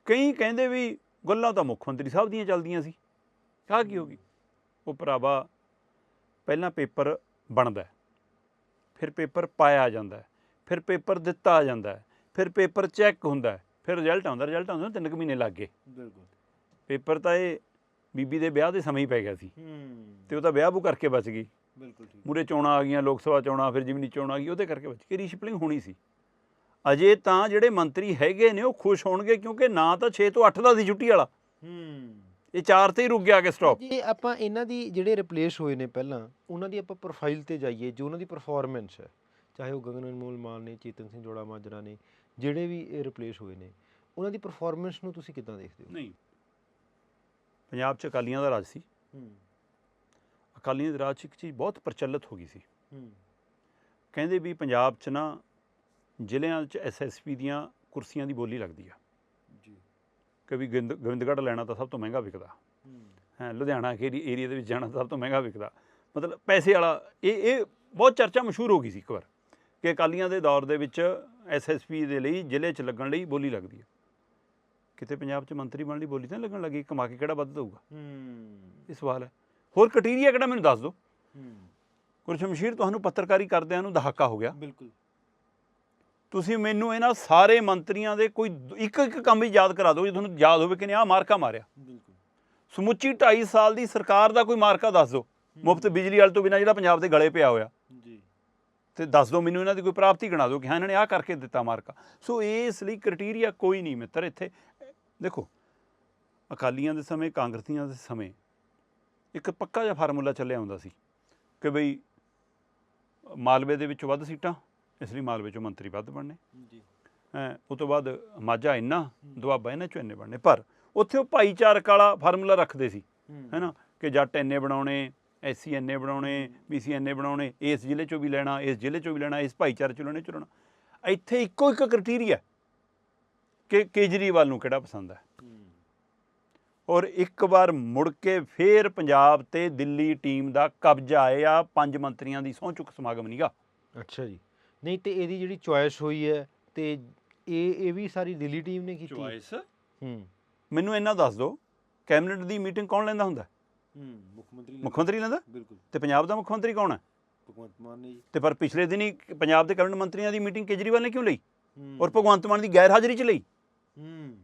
ਕਈ ਕਹਿੰਦੇ ਵੀ ਗੱਲਾਂ ਤਾਂ ਮੁੱਖ ਮੰਤਰੀ ਸਾਹਿਬ ਦੀਆਂ ਚੱਲਦੀਆਂ ਸੀ। ਆਹ ਕੀ ਹੋ ਗਈ? ਉਹ ਭਰਾਵਾ ਪਹਿਲਾਂ ਪੇਪਰ ਬਣਦਾ ਫਿਰ ਪੇਪਰ ਪਾਇਆ ਜਾਂਦਾ ਫਿਰ ਪੇਪਰ ਦਿੱਤਾ ਜਾਂਦਾ ਫਿਰ ਪੇਪਰ ਚੈੱਕ ਹੁੰਦਾ ਫਿਰ ਰਿਜ਼ਲਟ ਆਉਂਦਾ ਰਿਜ਼ਲਟ ਆਉਂਦਾ ਤਿੰਨ ਕੁ ਮਹੀਨੇ ਲੱਗ ਗਏ। ਬਿਲਕੁਲ। ਪੇਪਰ ਤਾਂ ਇਹ ਬੀਬੀ ਦੇ ਵਿਆਹ ਦੇ ਸਮੇਂ ਹੀ ਪੈ ਗਿਆ ਸੀ। ਹੂੰ। ਤੇ ਉਹ ਤਾਂ ਵਿਆਹ ਬੂ ਕਰਕੇ ਬਚ ਗਈ। ਬਿਲਕੁਲ ਠੀਕ। ਮੂਰੇ ਚੋਣਾਂ ਆ ਗਈਆਂ ਲੋਕ ਸਭਾ ਚੋਣਾਂ ਫਿਰ ਜਿਮਨੀ ਚੋਣਾਂ ਆ ਗਈ ਉਹਦੇ ਕਰਕੇ ਬਚ ਗਈ। ਰੀਸ਼ਪਲਿੰਗ ਹੋਣੀ ਸੀ। ਅਜੇ ਤਾਂ ਜਿਹੜੇ ਮੰਤਰੀ ਹੈਗੇ ਨੇ ਉਹ ਖੁਸ਼ ਹੋਣਗੇ ਕਿਉਂਕਿ ਨਾ ਤਾਂ 6 ਤੋਂ 8 ਦਾ ਸੀ ਛੁੱਟੀ ਵਾਲਾ। ਹੂੰ। ਇਹ 4 ਤੇ ਹੀ ਰੁਕ ਗਿਆ ਕਿ ਸਟਾਪ ਜੇ ਆਪਾਂ ਇਹਨਾਂ ਦੀ ਜਿਹੜੇ ਰਿਪਲੇਸ ਹੋਏ ਨੇ ਪਹਿਲਾਂ ਉਹਨਾਂ ਦੀ ਆਪਾਂ ਪ੍ਰੋਫਾਈਲ ਤੇ ਜਾਈਏ ਜੋ ਉਹਨਾਂ ਦੀ ਪਰਫਾਰਮੈਂਸ ਹੈ ਚਾਹੇ ਉਹ ਗਗਨ ਅਨਮੋਲ ਮਾਨ ਨੇ ਚੇਤਨ ਸਿੰਘ ਜੋੜਾ ਮਾਜਰਾ ਨੇ ਜਿਹੜੇ ਵੀ ਇਹ ਰਿਪਲੇਸ ਹੋਏ ਨੇ ਉਹਨਾਂ ਦੀ ਪਰਫਾਰਮੈਂਸ ਨੂੰ ਤੁਸੀਂ ਕਿੱਦਾਂ ਦੇਖਦੇ ਹੋ? ਨਹੀਂ। ਪੰਜਾਬ 'ਚ ਅਕਾਲੀਆਂ ਦਾ ਰਾਜ ਸੀ। ਹੂੰ। ਅਕਾਲੀਆਂ ਦੇ ਰਾਜ 'ਚ ਇੱਕ ਚੀਜ਼ ਬਹੁਤ ਪ੍ਰਚਲਿਤ ਹੋ ਗਈ ਸੀ। ਹੂੰ। ਕਹਿੰਦੇ ਵੀ ਪੰਜਾਬ 'ਚ ਨਾ ਜ਼ਿਲ੍ਹਿਆਂ 'ਚ ਐਸਐਸਪੀ ਦੀਆਂ ਕੁਰਸੀਆਂ ਦੀ ਬੋਲੀ ਲੱਗਦੀ ਆ। ਕਿ ਵੀ ਗੋਬਿੰਦ- ਗੋਬਿੰਦਗੜ੍ਹ ਲੈਣਾ ਤਾਂ ਸਭ ਤੋਂ ਮਹਿੰਗਾ ਵਿਕਦਾ। ਹੂੰ ਲੁਧਿਆਣਾ ਖੇਰੀ ਏਰੀਆ ਦੇ ਵਿੱਚ ਜਾਣਾ ਸਭ ਤੋਂ ਮਹਿੰਗਾ ਵਿਕਦਾ। ਮਤਲਬ ਪੈਸੇ ਵਾਲਾ ਇਹ ਇਹ ਬਹੁਤ ਚਰਚਾ ਮਸ਼ਹੂਰ ਹੋ ਗਈ ਸੀ ਇੱਕ ਵਾਰ ਕਿ ਅਕਾਲੀਆਂ ਦੇ ਦੌਰ ਦੇ ਵਿੱਚ ਐਸਐਸਪੀ ਦੇ ਲਈ ਜ਼ਿਲ੍ਹੇ 'ਚ ਲੱਗਣ ਲਈ ਬੋਲੀ ਲੱਗਦੀ ਹੈ। ਕਿਤੇ ਪੰਜਾਬ 'ਚ ਮੰਤਰੀ ਬਣਨ ਲਈ ਬੋਲੀ ਤਾਂ ਲੱਗਣ ਲੱਗੀ ਕਮਾ ਕੇ ਕਿਹੜਾ ਵੱਧ ਦਊਗਾ? ਹੂੰ। ਇਹ ਸਵਾਲ ਹੈ। ਹੋਰ ਕ੍ਰਾਈਟੇਰੀਆ ਕਿਹੜਾ ਮੈਨੂੰ ਦੱਸ ਦਿਓ। ਹੂੰ। ਗੁਰਸ਼ਮਸ਼ੀਰ ਤੁਹਾਨੂੰ ਪੱਤਰਕਾਰੀ ਕਰਦਿਆਂ ਨੂੰ ਦਹਾਕਾ ਹੋ ਗਿਆ। ਬਿਲਕੁਲ। ਤੁਸੀਂ ਮੈਨੂੰ ਇਹਨਾਂ ਸਾਰੇ ਮੰਤਰੀਆਂ ਦੇ ਕੋਈ ਇੱਕ ਇੱਕ ਕੰਮ ਵੀ ਯਾਦ ਕਰਾ ਦਿਓ ਜੇ ਤੁਹਾਨੂੰ ਯਾਦ ਹੋਵੇ ਕਿ ਨੇ ਆਹ ਮਾਰਕਾ ਮਾਰਿਆ। ਬਿਲਕੁਲ। ਸਮੁੱਚੀ 2.5 ਸਾਲ ਦੀ ਸਰਕਾਰ ਦਾ ਕੋਈ ਮਾਰਕਾ ਦੱਸ ਦਿਓ। ਮੁਫਤ ਬਿਜਲੀ ਵਾਲ ਤੋਂ ਬਿਨਾਂ ਜਿਹੜਾ ਪੰਜਾਬ ਦੇ ਗਲੇ ਪਿਆ ਹੋਇਆ। ਜੀ। ਤੇ ਦੱਸ ਦਿਓ ਮੈਨੂੰ ਇਹਨਾਂ ਦੀ ਕੋਈ ਪ੍ਰਾਪਤੀ ਗਿਣਾ ਦਿਓ ਕਿ ਹਾਂ ਇਹਨਾਂ ਨੇ ਆਹ ਕਰਕੇ ਦਿੱਤਾ ਮਾਰਕਾ। ਸੋ ਇਸ ਲਈ ਕ੍ਰਾਈਟੇਰੀਆ ਕੋਈ ਨਹੀਂ ਮਿੱਤਰ ਇੱਥੇ। ਦੇਖੋ ਅਕਾਲੀਆਂ ਦੇ ਸਮੇਂ ਕਾਂਗਰਸੀਆਂ ਦੇ ਸਮੇਂ ਇੱਕ ਪੱਕਾ ਜਿਹਾ ਫਾਰਮੂਲਾ ਚੱਲਿਆ ਹੁੰਦਾ ਸੀ ਕਿ ਬਈ ਮਾਲਵੇ ਦੇ ਵਿੱਚ ਵੱਧ ਸੀਟਾਂ ਇਸ ਲਈ ਮਾਲਵੇ ਚੋਂ ਮੰਤਰੀ ਵੱਧ ਬਣਨੇ। ਜੀ। ਹੈਂ ਉਸ ਤੋਂ ਬਾਅਦ ਮਾਝਾ ਇੰਨਾ ਦੁਆਬਾ ਇਹਨਾਂ ਚੋਂ ਇੰਨੇ ਬਣਨੇ। ਪਰ ਉੱਥੇ ਉਹ ਭਾਈਚਾਰਕ ਵਾਲਾ ਫਾਰਮੂਲਾ ਰੱਖਦੇ ਸੀ। ਹੂੰ। ਹੈਨਾ ਕਿ ਜੱਟ ਇੰਨੇ ਬਣਾਉਣੇ ਐਸਸੀ ਇੰਨੇ ਬਣਾਉਣੇ ਬੀਸੀ ਇੰਨੇ ਬਣਾਉਣੇ ਇਸ ਜ਼ਿਲ੍ਹੇ ਚੋਂ ਵੀ ਲੈਣਾ ਇਸ ਜ਼ਿਲ੍ਹੇ ਚੋਂ ਵੀ ਲੈਣਾ ਇਸ ਭਾਈਚਾਰੇ ਚੋਂ ਲੈਣੇ ਚੁਣਨਾ ਇੱਥੇ ਇੱਕੋ ਇੱਕ ਕ੍ਰਾਈਟੇਰੀਆ ਕਿ ਕੇਜਰੀਵਾਲ ਨੂੰ ਕਿਹੜਾ ਪਸੰਦ ਹੈ। ਔਰ ਇੱਕ ਵਾਰ ਮੁੜ ਕੇ ਫੇਰ ਪੰਜਾਬ ਤੇ ਦਿੱਲੀ ਟੀਮ ਦਾ ਕਬਜ਼ਾ ਆਇਆ ਪੰਜ ਮੰਤਰੀਆਂ ਦੀ ਸਹੁੰ ਚੁੱਕ ਸਮਾਗਮ ਨੀਗਾ। ਅੱਛਾ ਜੀ। ਨਹੀਂ ਤੇ ਇਹਦੀ ਜਿਹੜੀ ਚੁਆਇਸ ਹੋਈ ਹੈ ਤੇ ਇਹ ਇਹ ਵੀ ਸਾਰੀ ਦਿੱਲੀ ਟੀਮ ਨੇ ਕੀਤੀ। ਹੈ? ਹੂੰ। ਮੈਨੂੰ ਇਹਨਾਂ ਦੱਸ ਦਿਓ ਕੈਬਨਿਟ ਦੀ ਮੀਟਿੰਗ ਕੌਣ ਲੈਂਦਾ ਹੁੰਦਾ? ਹੂੰ ਮੁੱਖ ਮੰਤਰੀ ਮੁੱਖ ਮੰਤਰੀ ਲੈਂਦਾ? ਬਿਲਕੁਲ। ਤੇ ਪੰਜਾਬ ਦਾ ਮੁੱਖ ਮੰਤਰੀ ਕੌਣ ਹੈ? ਭਗਵੰਤ ਮਾਨ ਨੇ ਜੀ। ਤੇ ਪਰ ਪਿਛਲੇ ਦਿਨੀ ਪੰਜਾਬ ਦੇ ਕੈਬਨਿਟ ਮੰਤਰੀਆਂ ਦੀ ਮੀਟਿੰਗ ਕੇਜਰੀਵਾਲ ਨੇ ਕਿਉਂ ਲਈ? ਹੂੰ। ਔਰ ਭਗਵੰਤ ਮਾਨ ਦੀ ਗੈਰ ਹਾਜ਼ਰੀ 'ਚ ਲਈ? ਹੂੰ।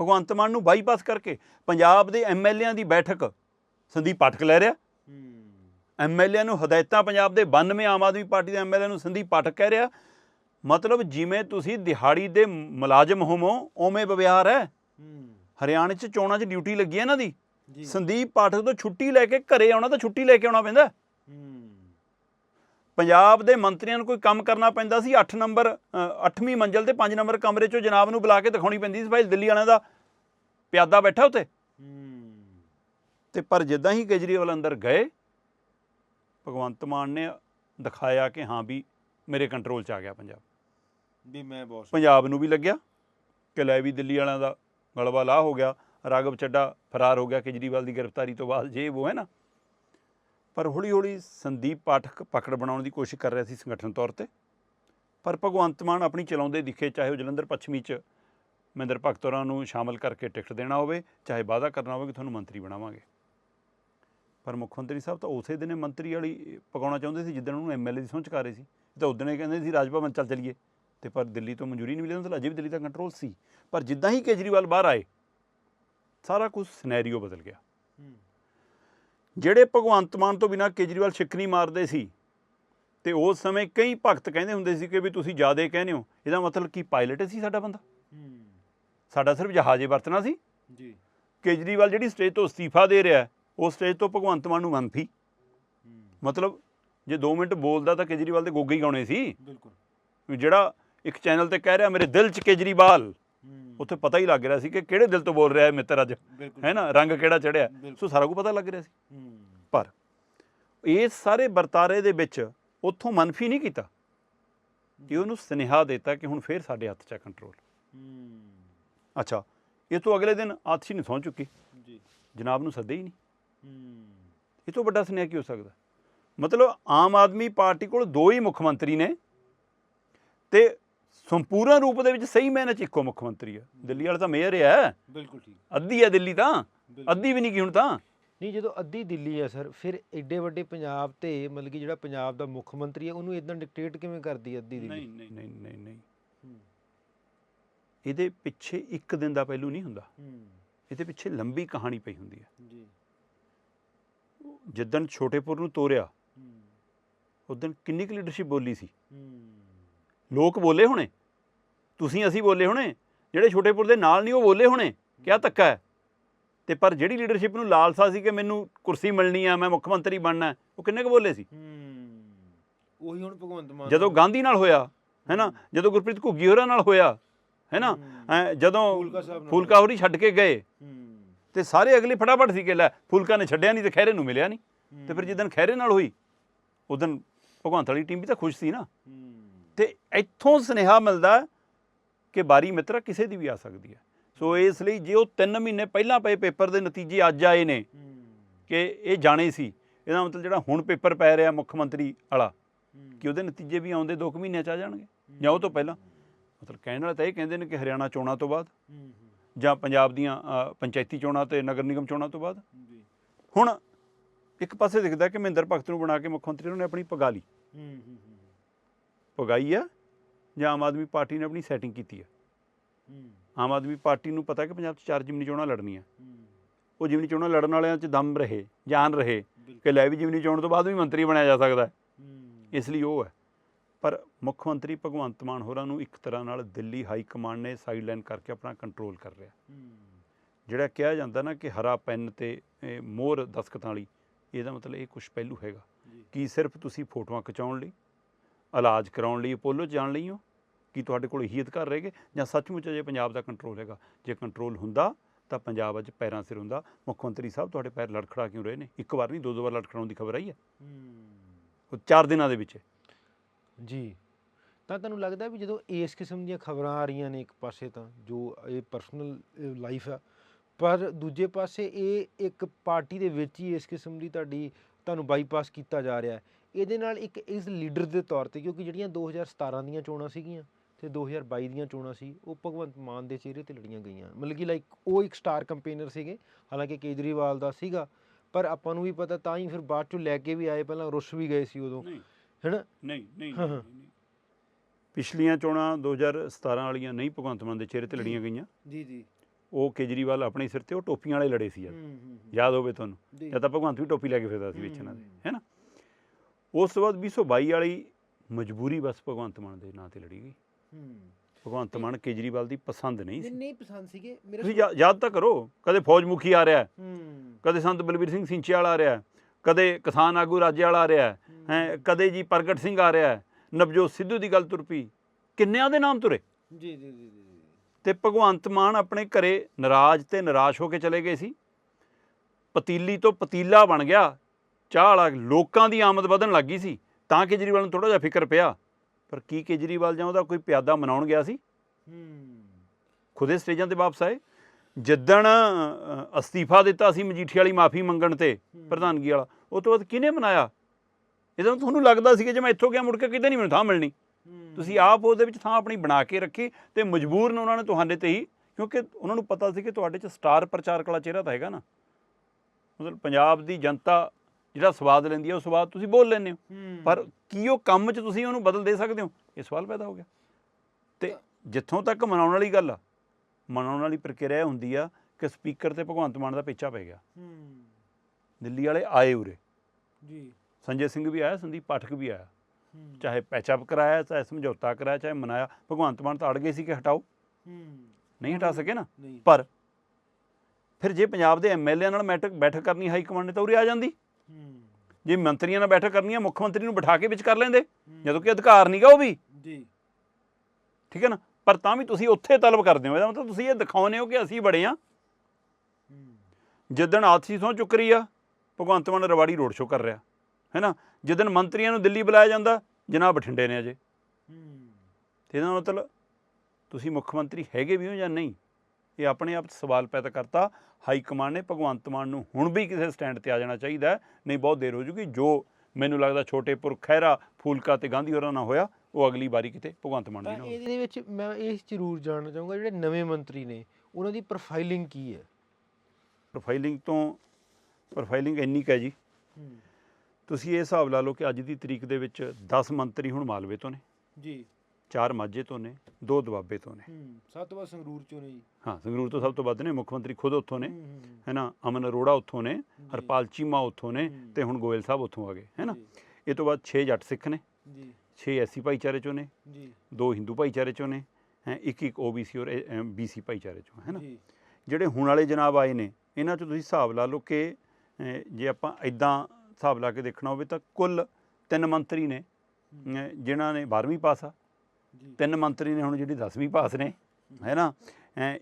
ਭਗਵੰਤ ਮਾਨ ਨੂੰ ਬਾਈਪਾਸ ਕਰਕੇ ਪੰਜਾਬ ਦੇ ਐਮਐਲਏਆਂ ਦੀ ਬੈਠਕ ਸੰਦੀਪ ਪਾਠਕ ਲੈ ਰਿਹਾ। ਐਮਐਲਏ ਨੂੰ ਹਦਾਇਤਾਂ ਪੰਜਾਬ ਦੇ 92 ਆਮ ਆਦਮੀ ਪਾਰਟੀ ਦੇ ਐਮਐਲਏ ਨੂੰ ਸੰਦੀਪ ਪਾਠਕ ਕਹਿ ਰਿਹਾ ਮਤਲਬ ਜਿਵੇਂ ਤੁਸੀਂ ਦਿਹਾੜੀ ਦੇ ਮੁਲਾਜ਼ਮ ਹੋਵੋ ਓਵੇਂ ਵਿਵਹਾਰ ਹੈ। ਹਰਿਆਣੇ 'ਚ ਚੋਣਾਂ 'ਚ ਡਿਊਟੀ ਲੱਗੀ ਹੈ ਇਹਨਾਂ ਦੀ। ਸੰਦੀਪ ਪਾਠਕ ਤੋਂ ਛੁੱਟੀ ਲੈ ਕੇ ਘਰੇ ਆਉਣਾ ਤਾਂ ਛੁੱਟੀ ਲੈ ਕੇ ਆਉਣਾ ਪੈਂਦਾ। ਪੰਜਾਬ ਦੇ ਮੰਤਰੀਆਂ ਨੂੰ ਕੋਈ ਕੰਮ ਕਰਨਾ ਪੈਂਦਾ ਸੀ 8 ਨੰਬਰ 8ਵੀਂ ਮੰਜ਼ਲ ਤੇ 5 ਨੰਬਰ ਕਮਰੇ 'ਚੋਂ ਜਨਾਬ ਨੂੰ ਬੁਲਾ ਕੇ ਦਿਖਾਉਣੀ ਪੈਂਦੀ ਸੀ ਭਾਈ ਦਿੱਲੀ ਵਾਲਿਆਂ ਦਾ ਪਿਆਦਾ ਬੈਠਾ ਉੱਤੇ ਤੇ ਪਰ ਜਿੱਦਾਂ ਹੀ ਕੇਜਰੀਵਾਲ ਅੰਦਰ ਗਏ ਭਗਵੰਤ ਮਾਨ ਨੇ ਦਿਖਾਇਆ ਕਿ ਹਾਂ ਵੀ ਮੇਰੇ ਕੰਟਰੋਲ 'ਚ ਆ ਗਿਆ ਪੰਜਾਬ। ਵੀ ਮੈਂ ਬੌਸ ਪੰਜਾਬ ਨੂੰ ਵੀ ਲੱਗਿਆ ਕਿ ਲੈ ਵੀ ਦਿੱਲੀ ਵਾਲਿਆਂ ਦਾ ਗਲਬਾ ਲਾਹ ਹੋ ਗਿਆ ਰਾਘਵ ਚੱਡਾ ਫਰਾਰ ਹੋ ਗਿਆ ਕੇਜਰੀਵਾਲ ਦੀ ਗ੍ਰਿਫਤਾਰੀ ਤੋਂ ਬਾਅਦ ਜੇ ਉਹ ਹੈ ਨਾ। ਪਰ ਹੌਲੀ ਹੌਲੀ ਸੰਦੀਪ ਪਾਠਕ ਪਕੜ ਬਣਾਉਣ ਦੀ ਕੋਸ਼ਿਸ਼ ਕਰ ਰਿਹਾ ਸੀ ਸੰਗਠਨ ਤੌਰ ਤੇ। ਪਰ ਭਗਵੰਤ ਮਾਨ ਆਪਣੀ ਚਲਾਉਂਦੇ ਦਿਖੇ ਚਾਹੇ ਉਹ ਜਲੰਧਰ ਪੱਛਮੀ ਚ ਮਹਿੰਦਰ ਭਗਤ ਹੋਰਾਂ ਨੂੰ ਸ਼ਾਮਲ ਕਰਕੇ ਟਿਕਟ ਦੇਣਾ ਹੋਵੇ ਚਾਹੇ ਵਾਅਦਾ ਕਰਨਾ ਹੋਵੇ ਕਿ ਤੁਹਾਨੂੰ ਮੰਤਰੀ ਬਣਾਵਾਂਗੇ। ਪਰ ਮੁੱਖ ਮੰਤਰੀ ਸਾਹਿਬ ਤਾਂ ਉਸੇ ਦਿਨੇ ਮੰਤਰੀ ਵਾਲੀ ਪਕਾਉਣਾ ਚਾਹੁੰਦੇ ਸੀ ਜਿੱਦਣ ਉਹਨੂੰ ਐਮਐਲਏ ਦੀ ਸਹੁੰ ਚੁਕਾ ਰਹੇ ਸੀ। ਤਾਂ ਉਦੋਂ ਹੀ ਕਹਿੰਦੇ ਸੀ ਰਾਜ ਭਵਨ ਚੱਲ ਚਲੀਏ। ਤੇ ਪਰ ਦਿੱਲੀ ਤੋਂ ਮਨਜ਼ੂਰੀ ਨਹੀਂ ਮਿਲੀ ਉਹਨਾਂ ਦਾ ਅਜੇ ਵੀ ਦਿੱਲੀ ਦਾ ਕੰਟਰੋਲ ਸੀ। ਪਰ ਜਿੱਦਾਂ ਹੀ ਕੇਜਰੀਵਾਲ ਬਾਹਰ ਆਏ ਸਾਰਾ ਕੁਝ ਸਿਨੈਰੀਓ ਬਦਲ ਗਿਆ। ਜਿਹੜੇ ਭਗਵੰਤ ਮਾਨ ਤੋਂ ਬਿਨਾਂ ਕੇਜਰੀਵਾਲ ਛਿੱਕ ਨਹੀਂ ਮਾਰਦੇ ਸੀ ਤੇ ਉਸ ਸਮੇਂ ਕਈ ਭਗਤ ਕਹਿੰਦੇ ਹੁੰਦੇ ਸੀ ਕਿ ਵੀ ਤੁਸੀਂ ਜਿਆਦੇ ਕਹਿੰਦੇ ਹੋ। ਇਹਦਾ ਮਤਲਬ ਕੀ ਪਾਇਲਟ ਸੀ ਸਾਡਾ ਬੰਦਾ? ਸਾਡਾ ਸਿਰਫ ਜਹਾਜ਼ੇ ਵਰਤਣਾ ਸੀ। ਜੀ। ਕੇਜਰੀਵਾਲ ਜਿਹੜੀ ਸਟੇਜ ਤੋਂ ਅਸਤੀਫਾ ਦੇ ਰਿਹਾ ਉਸ ਸਟੇਜ ਤੋਂ ਭਗਵੰਤ ਮਾਨ ਨੂੰ ਮੰਨਫੀ ਹੂੰ ਮਤਲਬ ਜੇ 2 ਮਿੰਟ ਬੋਲਦਾ ਤਾਂ ਕੇਜਰੀਵਾਲ ਦੇ ਗੋਗੇ ਹੀ ਗਾਉਣੇ ਸੀ। ਬਿਲਕੁਲ। ਜਿਹੜਾ ਇੱਕ ਚੈਨਲ ਤੇ ਕਹਿ ਰਿਹਾ ਮੇਰੇ ਦਿਲ 'ਚ ਕੇਜਰੀਵਾਲ। ਉੱਥੇ ਪਤਾ ਹੀ ਲੱਗ ਰਿਹਾ ਸੀ ਕਿ ਕਿਹੜੇ ਦਿਲ ਤੋਂ ਬੋਲ ਰਿਹਾ ਹੈ ਮਿੱਤਰ ਅੱਜ। ਹੈ ਨਾ? ਰੰਗ ਕਿਹੜਾ ਚੜਿਆ। ਸੋ ਸਾਰਾ ਕੁਝ ਪਤਾ ਲੱਗ ਰਿਹਾ ਸੀ। ਪਰ ਇਹ ਸਾਰੇ ਵਰਤਾਰੇ ਦੇ ਵਿੱਚ ਉੱਥੋਂ ਮਨਫੀ ਨਹੀਂ ਕੀਤਾ ਕਿ ਉਹਨੂੰ ਸੁਨੇਹਾ ਦਿੱਤਾ ਕਿ ਹੁਣ ਫੇਰ ਸਾਡੇ ਹੱਥ 'ਚ ਹੈ। ਕੰਟਰੋਲ ਅੱਛਾ ਇਹ ਤੋਂ ਅਗਲੇ ਦਿਨ ਆਤਸ਼ੀ ਨਹੀਂ ਸਹੁੰ ਚੁੱਕੀ। ਜੀ। ਜਨਾਬ ਨੂੰ ਸੱਦੇ ਹੀ ਨਹੀਂ। ਹੂੰ ਇਹ ਤੋਂ ਵੱਡਾ ਸੁਨੇਹਾ ਕੀ ਹੋ ਸਕਦਾ? ਮਤਲਬ ਆਮ ਆਦਮੀ ਪਾਰਟੀ ਕੋਲ ਦੋ ਹੀ ਮੁੱਖ ਮੰਤਰੀ ਨੇ ਤੇ ਸੰਪੂਰਨ ਰੂਪ ਦੇ ਵਿੱਚ ਸਹੀ ਮੈਨੇ ਚ ਇੱਕੋ ਮੁੱਖ ਮੰਤਰੀ ਹੈ ਦਿੱਲੀ ਵਾਲਾ ਤਾਂ ਮੇਅਰ ਹੀ ਬਿਲਕੁਲ ਠੀਕ। ਅੱਧੀ ਹੈ ਦਿੱਲੀ ਤਾਂ। ਅੱਧੀ ਵੀ ਨਹੀਂ ਕੀ ਹੁਣ ਤਾਂ। ਨਹੀਂ ਜਦੋਂ ਅੱਧੀ ਦਿੱਲੀ ਹੈ ਸਰ ਫਿਰ ਐਡੇ ਵੱਡੇ ਪੰਜਾਬ ਤੇ ਮਤਲਬ ਕਿ ਜਿਹੜਾ ਪੰਜਾਬ ਦਾ ਮੁੱਖ ਮੰਤਰੀ ਹੈ ਉਹਨੂੰ ਇਦਾਂ ਡਿਕਟੇਟ ਕਿਵੇਂ ਕਰਦੀ ਅੱਧੀ ਦਿੱਲੀ? ਨਹੀਂ ਨਹੀਂ। ਨਹੀਂ ਨਹੀਂ ਇਹਦੇ ਪਿੱਛੇ ਇੱਕ ਦਿਨ ਦਾ ਪਹਿਲੂ ਨਹੀਂ ਹੁੰਦਾ। ਹੂੰ। ਇਹਦੇ ਪਿੱਛੇ ਲੰਬੀ ਕਹਾਣੀ ਪਈ ਹੁੰਦੀ ਹੈ ਜੀ। ਜਿੱਦਣ ਛੋਟੇਪੁਰ ਨੂੰ ਤੋਰਿਆ ਉਦੋਂ ਕਿੰਨੀ ਕੁ ਲੀਡਰਸ਼ਿਪ ਬੋਲੀ ਸੀ? ਲੋਕ ਬੋਲੇ ਹੋਣੇ? ਤੁਸੀਂ ਅਸੀਂ ਬੋਲੇ ਹੋਣੇ? ਜਿਹੜੇ ਛੋਟੇਪੁਰ ਦੇ ਨਾਲ ਨਹੀਂ ਉਹ ਬੋਲੇ ਹੋਣੇ? ਕਿਆ ਧੱਕਾ ਹੈ? ਤੇ ਪਰ ਜਿਹੜੀ ਲੀਡਰਸ਼ਿਪ ਨੂੰ ਲਾਲਸਾ ਸੀ ਕਿ ਮੈਨੂੰ ਕੁਰਸੀ ਮਿਲਣੀ ਆ ਮੈਂ ਮੁੱਖ ਮੰਤਰੀ ਬਣਨਾ ਉਹ ਕਿੰਨੇ ਕੁ ਬੋਲੇ ਸੀ? ਉਹੀ ਹੁਣ ਭਗਵੰਤ ਮਾਨ ਜਦੋਂ ਗਾਂਧੀ ਨਾਲ ਹੋਇਆ ਹੈਨਾ? ਜਦੋਂ ਗੁਰਪ੍ਰੀਤ ਘੁੱਗੀ ਹੋਰਾਂ ਨਾਲ ਹੋਇਆ ਹੈਨਾ? ਜਦੋਂ ਫੂਲਕਾ ਹੋਰੀ ਛੱਡ ਕੇ ਗਏ ਤੇ ਸਾਰੇ ਅਗਲੇ ਫਟਾਫਟ ਸੀ ਕਿ ਲੈ, ਫੁਲਕਾ ਨੇ ਛੱਡਿਆ ਨਹੀਂ ਤੇ ਖੈਰੇ ਨੂੰ ਮਿਲਿਆ ਨਹੀਂ। ਤੇ ਫਿਰ ਜਿੱਦਣ ਖੈਰੇ ਨਾਲ ਹੋਈ, ਉਦੋਂ ਭਗਵੰਤ ਵਾਲੀ ਟੀਮ ਵੀ ਤਾਂ ਖੁਸ਼ ਸੀ ਨਾ। ਤੇ ਇੱਥੋਂ ਸੁਨੇਹਾ ਮਿਲਦਾ ਕਿ ਬਾਰੀ ਮਿੱਤਰਾ ਕਿਸੇ ਦੀ ਵੀ ਆ ਸਕਦੀ ਹੈ। ਸੋ ਇਸ ਲਈ ਜੇ ਉਹ 3 ਮਹੀਨੇ ਪਹਿਲਾਂ ਪਏ ਪੇਪਰ ਦੇ ਨਤੀਜੇ ਅੱਜ ਆਏ ਨੇ ਕਿ ਇਹ ਜਾਣੇ ਸੀ, ਇਹਦਾ ਮਤਲਬ ਜਿਹੜਾ ਹੁਣ ਪੇਪਰ ਪੈ ਰਿਹਾ ਮੁੱਖ ਮੰਤਰੀ ਵਾਲਾ, ਕਿ ਉਹਦੇ ਨਤੀਜੇ ਵੀ ਆਉਂਦੇ 2 ਮਹੀਨਿਆਂ ਚ ਆ ਜਾਣਗੇ, ਜਾਂ ਉਹ ਤੋਂ ਪਹਿਲਾਂ। ਮਤਲਬ ਕਹਿਣ ਵਾਲੇ ਤਾਂ ਇਹ ਕਹਿੰਦੇ ਨੇ ਕਿ ਹਰਿਆਣਾ ਚੋਣਾਂ ਤੋਂ ਬਾਅਦ। ਜਾਂ ਪੰਜਾਬ ਦੀਆਂ ਪੰਚਾਇਤੀ ਚੋਣਾਂ ਤੇ ਨਗਰ ਨਿਗਮ ਚੋਣਾਂ ਤੋਂ ਬਾਅਦ? ਹੁਣ ਇੱਕ ਪਾਸੇ ਦਿਖਦਾ ਕਿ ਮਹਿੰਦਰ ਭਗਤ ਨੂੰ ਬਣਾ ਕੇ ਮੁੱਖ ਮੰਤਰੀ ਉਹਨਾਂ ਆਪਣੀ ਪਗਾ ਲਈ। ਪਗਾਈ ਆ ਜਾਂ ਆਮ ਆਦਮੀ ਪਾਰਟੀ ਨੇ ਆਪਣੀ ਸੈਟਿੰਗ ਕੀਤੀ ਹੈ। ਆਮ ਆਦਮੀ ਪਾਰਟੀ ਨੂੰ ਪਤਾ ਕਿ ਪੰਜਾਬ 'ਚ ਚਾਰ ਜਿਮਨੀ ਚੋਣਾਂ ਲੜਨੀਆਂ। ਉਹ ਜਿਮਨੀ ਚੋਣਾਂ ਲੜਨ ਵਾਲਿਆਂ 'ਚ ਦਮ ਰਹੇ ਜਾਨ ਰਹੇ ਕਿ ਲੈ ਵੀ ਜਿਮਨੀ ਚੋਣ ਤੋਂ ਬਾਅਦ ਵੀ ਮੰਤਰੀ ਬਣਿਆ ਜਾ ਸਕਦਾ। ਇਸ ਲਈ ਉਹ ਹੈ। ਪਰ ਮੁੱਖ ਮੰਤਰੀ ਭਗਵੰਤ ਮਾਨ ਹੋਰਾਂ ਨੂੰ ਇੱਕ ਤਰ੍ਹਾਂ ਨਾਲ ਦਿੱਲੀ ਹਾਈ ਕਮਾਂਡ ਨੇ ਸਾਈਡਲਾਈਨ ਕਰਕੇ ਆਪਣਾ ਕੰਟਰੋਲ ਕਰ ਰਿਹਾ ਜਿਹੜਾ ਕਿਹਾ ਜਾਂਦਾ ਨਾ ਕਿ ਹਰਾ ਪੈਨ ਤੇ ਮੋਹਰ ਦਸਖਤਾਂ ਵਾਲੀ ਇਹਦਾ ਮਤਲਬ ਇਹ ਕੁਝ ਪਹਿਲੂ ਹੈਗਾ। ਕੀ ਸਿਰਫ ਤੁਸੀਂ ਫੋਟੋਆਂ ਖਿਚਾਉਣ ਲਈ ਇਲਾਜ ਕਰਾਉਣ ਲਈ ਅਪੋਲੋ ਜਾਣ ਲਈ ਹੋ? ਕੀ ਤੁਹਾਡੇ ਕੋਲ ਇਹੀ ਅਧਿਕਾਰ ਰਹੇਗੇ ਜਾਂ ਸੱਚਮੁੱਚ ਅਜੇ ਪੰਜਾਬ ਦਾ ਕੰਟਰੋਲ ਹੈਗਾ? ਜੇ ਕੰਟਰੋਲ ਹੁੰਦਾ ਤਾਂ ਪੰਜਾਬ ਅੱਜ ਪੈਰਾਂ ਸਿਰ ਹੁੰਦਾ। ਮੁੱਖ ਮੰਤਰੀ ਸਾਹਿਬ ਤੁਹਾਡੇ ਪੈਰ ਲੜਖੜਾ ਕਿਉਂ ਰਹੇ ਨੇ? ਇੱਕ ਵਾਰ ਨਹੀਂ ਦੋ ਦੋ ਵਾਰ ਲੜਖੜਾਉਣ ਦੀ ਖਬਰ ਆਈ ਹੈ। ਉਹ ਚਾਰ ਦਿਨਾਂ ਦੇ ਵਿੱਚ ਜੀ। ਤਾਂ ਤੁਹਾਨੂੰ ਲੱਗਦਾ ਵੀ ਜਦੋਂ ਇਸ ਕਿਸਮ ਦੀਆਂ ਖਬਰਾਂ ਆ ਰਹੀਆਂ ਨੇ ਇੱਕ ਪਾਸੇ ਤਾਂ, ਜੋ ਇਹ ਪਰਸਨਲ ਲਾਈਫ ਆ, ਪਰ ਦੂਜੇ ਪਾਸੇ ਇਹ ਇੱਕ ਪਾਰਟੀ ਦੇ ਵਿੱਚ ਹੀ ਇਸ ਕਿਸਮ ਦੀ ਤੁਹਾਡੀ, ਤੁਹਾਨੂੰ ਬਾਈਪਾਸ ਕੀਤਾ ਜਾ ਰਿਹਾ। ਇਹਦੇ ਨਾਲ ਇੱਕ ਇਸ ਲੀਡਰ ਦੇ ਤੌਰ ਤੇ, ਕਿਉਂਕਿ ਜਿਹੜੀਆਂ 2017 ਦੀਆਂ ਚੋਣਾਂ ਸੀਗੀਆਂ ਤੇ 2022 ਦੀਆਂ ਚੋਣਾਂ ਸੀ, ਉਹ ਭਗਵੰਤ ਮਾਨ ਦੇ ਚਿਹਰੇ ਤੇ ਲੜੀਆਂ ਗਈਆਂ। ਮਤਲਬ ਕਿ ਲਾਈਕ ਉਹ ਇੱਕ ਸਟਾਰ ਕੰਪੇਨਰ ਸੀਗੇ, ਹਾਲਾਂਕਿ ਕੇਜਰੀਵਾਲ ਦਾ ਸੀਗਾ, ਪਰ ਆਪਾਂ ਨੂੰ ਵੀ ਪਤਾ ਤਾਂ ਹੀ ਫਿਰ ਬਾਅਦ ਚੋਂ ਲੈ ਕੇ ਵੀ ਆਏ, ਪਹਿਲਾਂ ਰੁੱਸ ਵੀ ਗਏ ਸੀ ਉਦੋਂ। ਹੈਨਾ ਨਹੀਂ ਨਹੀਂ ਹਾਂ, ਹਾਂ। ਪਿਛਲੀਆਂ ਚੋਣਾਂ 2017 ਵਾਲੀਆਂ ਨਹੀਂ ਭਗਵੰਤ ਮਾਨ ਦੇ ਚਿਹਰੇ ਤੇ ਲੜੀਆਂ ਗਈਆਂ। ਜੀ ਜੀ। ਉਹ ਕੇਜਰੀਵਾਲ ਆਪਣੇ ਸਿਰ ਤੇ ਉਹ ਟੋਪੀਆਂ ਵਾਲੇ ਲੜੇ ਸੀ ਯਾਰ। ਹੂੰ ਹੂੰ ਯਾਦ ਹੋਵੇ ਤੁਹਾਨੂੰ। ਜੀ। ਜਾਂ ਤਾਂ ਭਗਵੰਤ ਵੀ ਟੋਪੀ ਲੈ ਕੇ ਫਿਰਦਾ ਸੀ ਵਿੱਚ ਇਹਨਾਂ ਦੇ। ਹੈਨਾ ਉਸ ਤੋਂ ਬਾਅਦ 2022 ਵਾਲੀ ਮਜਬੂਰੀ ਬਸ ਭਗਵੰਤ ਮਾਨ ਦੇ ਨਾਂ ਤੇ ਲੜੀ ਗਈ। ਹੂੰ। ਭਗਵੰਤ ਮਾਨ ਕੇਜਰੀਵਾਲ ਦੀ ਪਸੰਦ ਨਹੀਂ ਸੀ। ਨਹੀਂ ਪਸੰਦ ਸੀਗੇ। ਮੇਰੇ ਤੁਸੀਂ ਯਾ- ਯਾਦ ਤਾਂ ਕਰੋ ਕਦੇ ਫੌਜ ਮੁਖੀ ਆ ਰਿਹਾ। ਹੈ, ਹੂੰ ਕਦੇ ਸੰਤ ਬਲਬੀਰ ਸਿੰਘ ਸਿੰਚਿਆਲ ਆ ਰਿਹਾ। ਹੈ, ਕਦੇ ਕਿਸਾਨ ਆਗੂ ਰਾਜੇਵਾਲ ਆ ਰਿਹਾ ਹੈ, ਕਦੇ ਜੀ ਪ੍ਰਗਟ ਸਿੰਘ ਆ ਰਿਹਾ ਹੈ, ਨਵਜੋਤ ਸਿੱਧੂ ਦੀ ਗੱਲ ਤੁਰ ਪਈ। ਕਿੰਨਿਆਂ ਦੇ ਨਾਮ ਤੁਰੇ? ਜੀ ਜੀ ਜੀ ਤੇ ਭਗਵੰਤ ਮਾਨ ਆਪਣੇ ਘਰੇ ਨਾਰਾਜ਼ ਤੇ ਨਿਰਾਸ਼ ਹੋ ਕੇ ਚਲੇ ਗਏ ਸੀ। ਪਤੀਲੀ ਤੋਂ ਪਤੀਲਾ ਬਣ ਗਿਆ ਚਾਹ ਵਾਲਾ ਲੋਕਾਂ ਦੀ ਆਮਦ ਵਧਣ ਲੱਗੀ ਸੀ ਤਾਂ ਕੇਜਰੀਵਾਲ ਨੂੰ ਥੋੜਾ ਜਿਹਾ ਫਿਕਰ ਪਿਆ। ਪਰ ਕੀ ਕੇਜਰੀਵਾਲ ਜਾਂ ਉਹਦਾ ਕੋਈ ਪਿਆਦਾ ਮਨਾਉਣ ਗਿਆ ਸੀ? ਹੂੰ। ਖੁਦੇ ਸਟੇਜਾਂ ਤੇ ਵਾਪਸ ਆਏ। ਜਿੱਦਣ ਅਸਤੀਫਾ ਦਿੱਤਾ ਸੀ ਮਜੀਠੀ ਵਾਲੀ ਮਾਫੀ ਮੰਗਣ ਤੇ ਪ੍ਰਧਾਨਗੀ ਵਾਲਾ ਉਹ ਤੋਂ ਬਾਅਦ ਕਿਹਨੇ ਮਨਾਇਆ? ਇਹਦਾ ਤੁਹਾਨੂੰ ਲੱਗਦਾ ਸੀ ਕਿ ਜੇ ਮੈਂ ਇੱਥੋਂ ਗਿਆ ਮੁੜ ਕੇ ਕਿਤੇ ਨਹੀਂ ਮੈਨੂੰ ਥਾਂ ਮਿਲਣੀ। ਤੁਸੀਂ ਆਪ ਉਹਦੇ ਵਿੱਚ ਥਾਂ ਆਪਣੀ ਬਣਾ ਕੇ ਰੱਖੀ ਤੇ ਮਜਬੂਰਨ ਉਹਨਾਂ ਨੇ ਤੁਹਾਡੇ ਤੇ ਹੀ ਕਿਉਂਕਿ ਉਹਨਾਂ ਨੂੰ ਪਤਾ ਸੀ ਕਿ ਤੁਹਾਡੇ 'ਚ ਸਟਾਰ ਪ੍ਰਚਾਰਕ ਵਾਲਾ ਚਿਹਰਾ ਤਾਂ ਹੈਗਾ ਨਾ। ਮਤਲਬ ਪੰਜਾਬ ਦੀ ਜਨਤਾ ਜਿਹੜਾ ਸਵਾਦ ਲੈਂਦੀ ਹੈ ਉਹ ਸਵਾਦ ਤੁਸੀਂ ਬੋਲ ਲੈਂਦੇ ਹੋ। ਪਰ ਕੀ ਉਹ ਕੰਮ 'ਚ ਤੁਸੀਂ ਉਹਨੂੰ ਬਦਲ ਦੇ ਸਕਦੇ ਹੋ? ਇਹ ਸਵਾਲ ਪੈਦਾ ਹੋ ਗਿਆ। ਤੇ ਜਿੱਥੋਂ ਤੱਕ ਮਨਾਉਣ ਵਾਲੀ ਗੱਲ ਆ ਮਨਾਉਣ ਵਾਲੀ ਪ੍ਰਕਿਰਿਆ ਹੁੰਦੀ ਆ ਕਿ ਸਪੀਕਰ ਤੇ ਭਗਵੰਤ ਮਾਨ ਦਾ ਪੇਚਾ ਪੈ ਗਿਆ। ਹੂੰ। ਦਿੱਲੀ ਵਾਲੇ ਆਏ ਉਰੇ। ਜੀ। ਸੰਜੇ ਸਿੰਘ ਵੀ ਆਇਆ ਸੰਦੀਪ ਪਾਠਕ ਵੀ ਆਇਆ। ਹੂੰ। ਚਾਹੇ ਪੈਚਅਪ ਕਰਾਇਆ ਚਾਹੇ ਸਮਝੌਤਾ ਕਰਾਇਆ ਚਾਹੇ ਮਨਾਇਆ ਭਗਵੰਤ ਮਾਨ ਤਾਂ ਅੜ ਗਏ ਸੀ ਕਿ ਹਟਾਓ। ਹੂੰ। ਨਹੀਂ ਹਟਾ ਸਕੇ ਨਾ। ਪਰ ਫਿਰ ਜੇ ਪੰਜਾਬ ਦੇ ਐਮਐਲਏ ਨਾਲ ਬੈਠਕ ਬੈਠਕ ਕਰਨੀ ਹਾਈ ਕਮਾਂਡ ਨੇ ਤਾਂ ਉਰੇ ਆ ਜਾਂਦੀ। ਹੂੰ। ਜੇ ਮੰਤਰੀਆਂ ਨਾਲ ਬੈਠਕ ਕਰਨੀ ਹੈ ਮੁੱਖ ਮੰਤਰੀ ਨੂੰ ਬਿਠਾ ਕੇ ਵਿੱਚ ਕਰ ਲੈਂਦੇ। ਜਦੋਂ ਕਿ ਅਧਿਕਾਰ ਨਹੀਂਗਾ ਉਹ ਵੀ। ਜੀ। ਠੀਕ ਹੈ ਨਾ? ਪਰ ਤਾਂ ਵੀ ਤੁਸੀਂ ਉੱਥੇ ਤਲਬ ਕਰਦੇ ਹੋ। ਇਹਦਾ ਮਤਲਬ ਤੁਸੀਂ ਇਹ ਦਿਖਾਉਂਦੇ ਹੋ ਕਿ ਅਸੀਂ ਬੜੇ ਆ ਜਿੱਦਣ ਆਥੀ ਸਹੁੰ ਚੁੱਕ ਰਹੀ ਆ, ਭਗਵੰਤ ਮਾਨ ਰਵਾੜੀ ਰੋਡ ਸ਼ੋਅ ਕਰ ਰਿਹਾ, ਹੈ ਨਾ? ਜਿੱਦਣ ਮੰਤਰੀਆਂ ਨੂੰ ਦਿੱਲੀ ਬੁਲਾਇਆ ਜਾਂਦਾ, ਜਨਾਬ ਬਠਿੰਡੇ ਨੇ ਅਜੇ। ਹੂੰ ਤੇ ਇਹਦਾ ਮਤਲਬ ਤੁਸੀਂ ਮੁੱਖ ਮੰਤਰੀ ਹੈਗੇ ਵੀ ਹੋ ਜਾਂ ਨਹੀਂ? ਇਹ ਆਪਣੇ ਆਪ 'ਚ ਸਵਾਲ ਪੈਦਾ ਕਰਤਾ। ਹਾਈ ਕਮਾਂਡ ਨੇ ਭਗਵੰਤ ਮਾਨ ਨੂੰ ਹੁਣ ਵੀ ਕਿਸੇ ਸਟੈਂਡ ਤੇ ਆ ਜਾਣਾ ਚਾਹੀਦਾ ਨਹੀਂ, ਬਹੁਤ ਦੇਰ ਹੋ ਜੂਗੀ ਜੋ ਮੈਨੂੰ ਲੱਗਦਾ ਛੋਟੇਪੁਰ ਖਹਿਰਾ ਫੂਲਕਾ ਤੇ ਗਾਂਧੀ ਹੋਰਾਂ ਨਾਲ ਹੋਇਆ ਉਹ ਅਗਲੀ ਵਾਰੀ ਕਿਤੇ ਭਗਵੰਤ ਮਾਨ ਦੀ ਨਾ ਹੋਵੇ। ਇਹਦੇ ਵਿੱਚ ਮੈਂ ਇਹ ਜ਼ਰੂਰ ਜਾਣਨਾ ਚਾਹੂੰਗਾ ਜਿਹੜੇ ਨਵੇਂ ਮੰਤਰੀ ਨੇ ਉਹਨਾਂ ਦੀ ਪ੍ਰੋਫਾਈਲਿੰਗ ਕੀ ਹੈ? ਪ੍ਰੋਫਾਈਲਿੰਗ ਤੋਂ ਪ੍ਰੋਫਾਈਲਿੰਗ ਇੰਨੀ ਕੁ ਹੈ ਜੀ। ਤੁਸੀਂ ਇਹ ਹਿਸਾਬ ਲਾ ਲਓ ਕਿ ਅੱਜ ਦੀ ਤਰੀਕ ਦੇ ਵਿੱਚ 10 ਮੰਤਰੀ ਹੁਣ ਮਾਲਵੇ ਤੋਂ ਨੇ ਜੀ। ਚਾਰ ਮਾਝੇ ਤੋਂ ਨੇ ਦੋ ਦੁਆਬੇ ਤੋਂ ਨੇ। ਸਭ ਤੋਂ ਸੰਗਰੂਰ ਚੋਂ ਨੇ ਜੀ। ਹਾਂ ਸੰਗਰੂਰ ਤੋਂ ਸਭ ਤੋਂ ਵੱਧ ਨੇ ਮੁੱਖ ਮੰਤਰੀ ਖੁਦ ਉੱਥੋਂ ਨੇ। ਹੈਨਾ ਅਮਨ ਅਰੋੜਾ ਉੱਥੋਂ ਨੇ ਹਰਪਾਲ ਚੀਮਾ ਉੱਥੋਂ ਨੇ। ਤੇ ਹੁਣ ਗੋਇਲ ਸਾਹਿਬ ਉੱਥੋਂ ਆ ਗਏ ਹੈਨਾ ਇਹ ਤੋਂ ਬਾਅਦ 6 ਜੱਟ ਸਿੱਖ ਨੇ। ਜੀ। 6 ਐਸਸੀ ਭਾਈਚਾਰੇ ਚੋਂ ਨੇ ਜੀ। ਦੋ ਹਿੰਦੂ ਭਾਈਚਾਰੇ ਚੋਂ ਨੇ ਹੈ ਇੱਕ ਇੱਕ ਓਬੀਸੀ ਔਰ ਬੀਸੀ ਭਾਈਚਾਰੇ ਚੋਂ ਹੈਨਾ ਜੀ। ਜਿਹੜੇ ਹੁਣ ਵਾਲੇ ਜਨਾਬ ਆਏ ਨੇ ਇਹਨਾਂ 'ਚ ਤੁਸੀਂ ਹਿਸਾਬ ਲਾ ਲਓ ਕਿ ਜੇ ਆਪਾਂ ਇਦਾਂ ਹਿਸਾਬ ਲਾ ਕੇ ਦੇਖਣਾ ਹੋਵੇ ਤਾਂ ਕੁੱਲ ਤਿੰਨ ਮੰਤਰੀ ਨੇ ਜਿਨ੍ਹਾਂ ਨੇ 12ਵੀਂ ਪਾਸ ਆ। ਤਿੰਨ ਮੰਤਰੀ ਨੇ ਹੁਣ ਜਿਹੜੀ 10ਵੀਂ ਪਾਸ ਨੇ ਹੈ ਨਾ?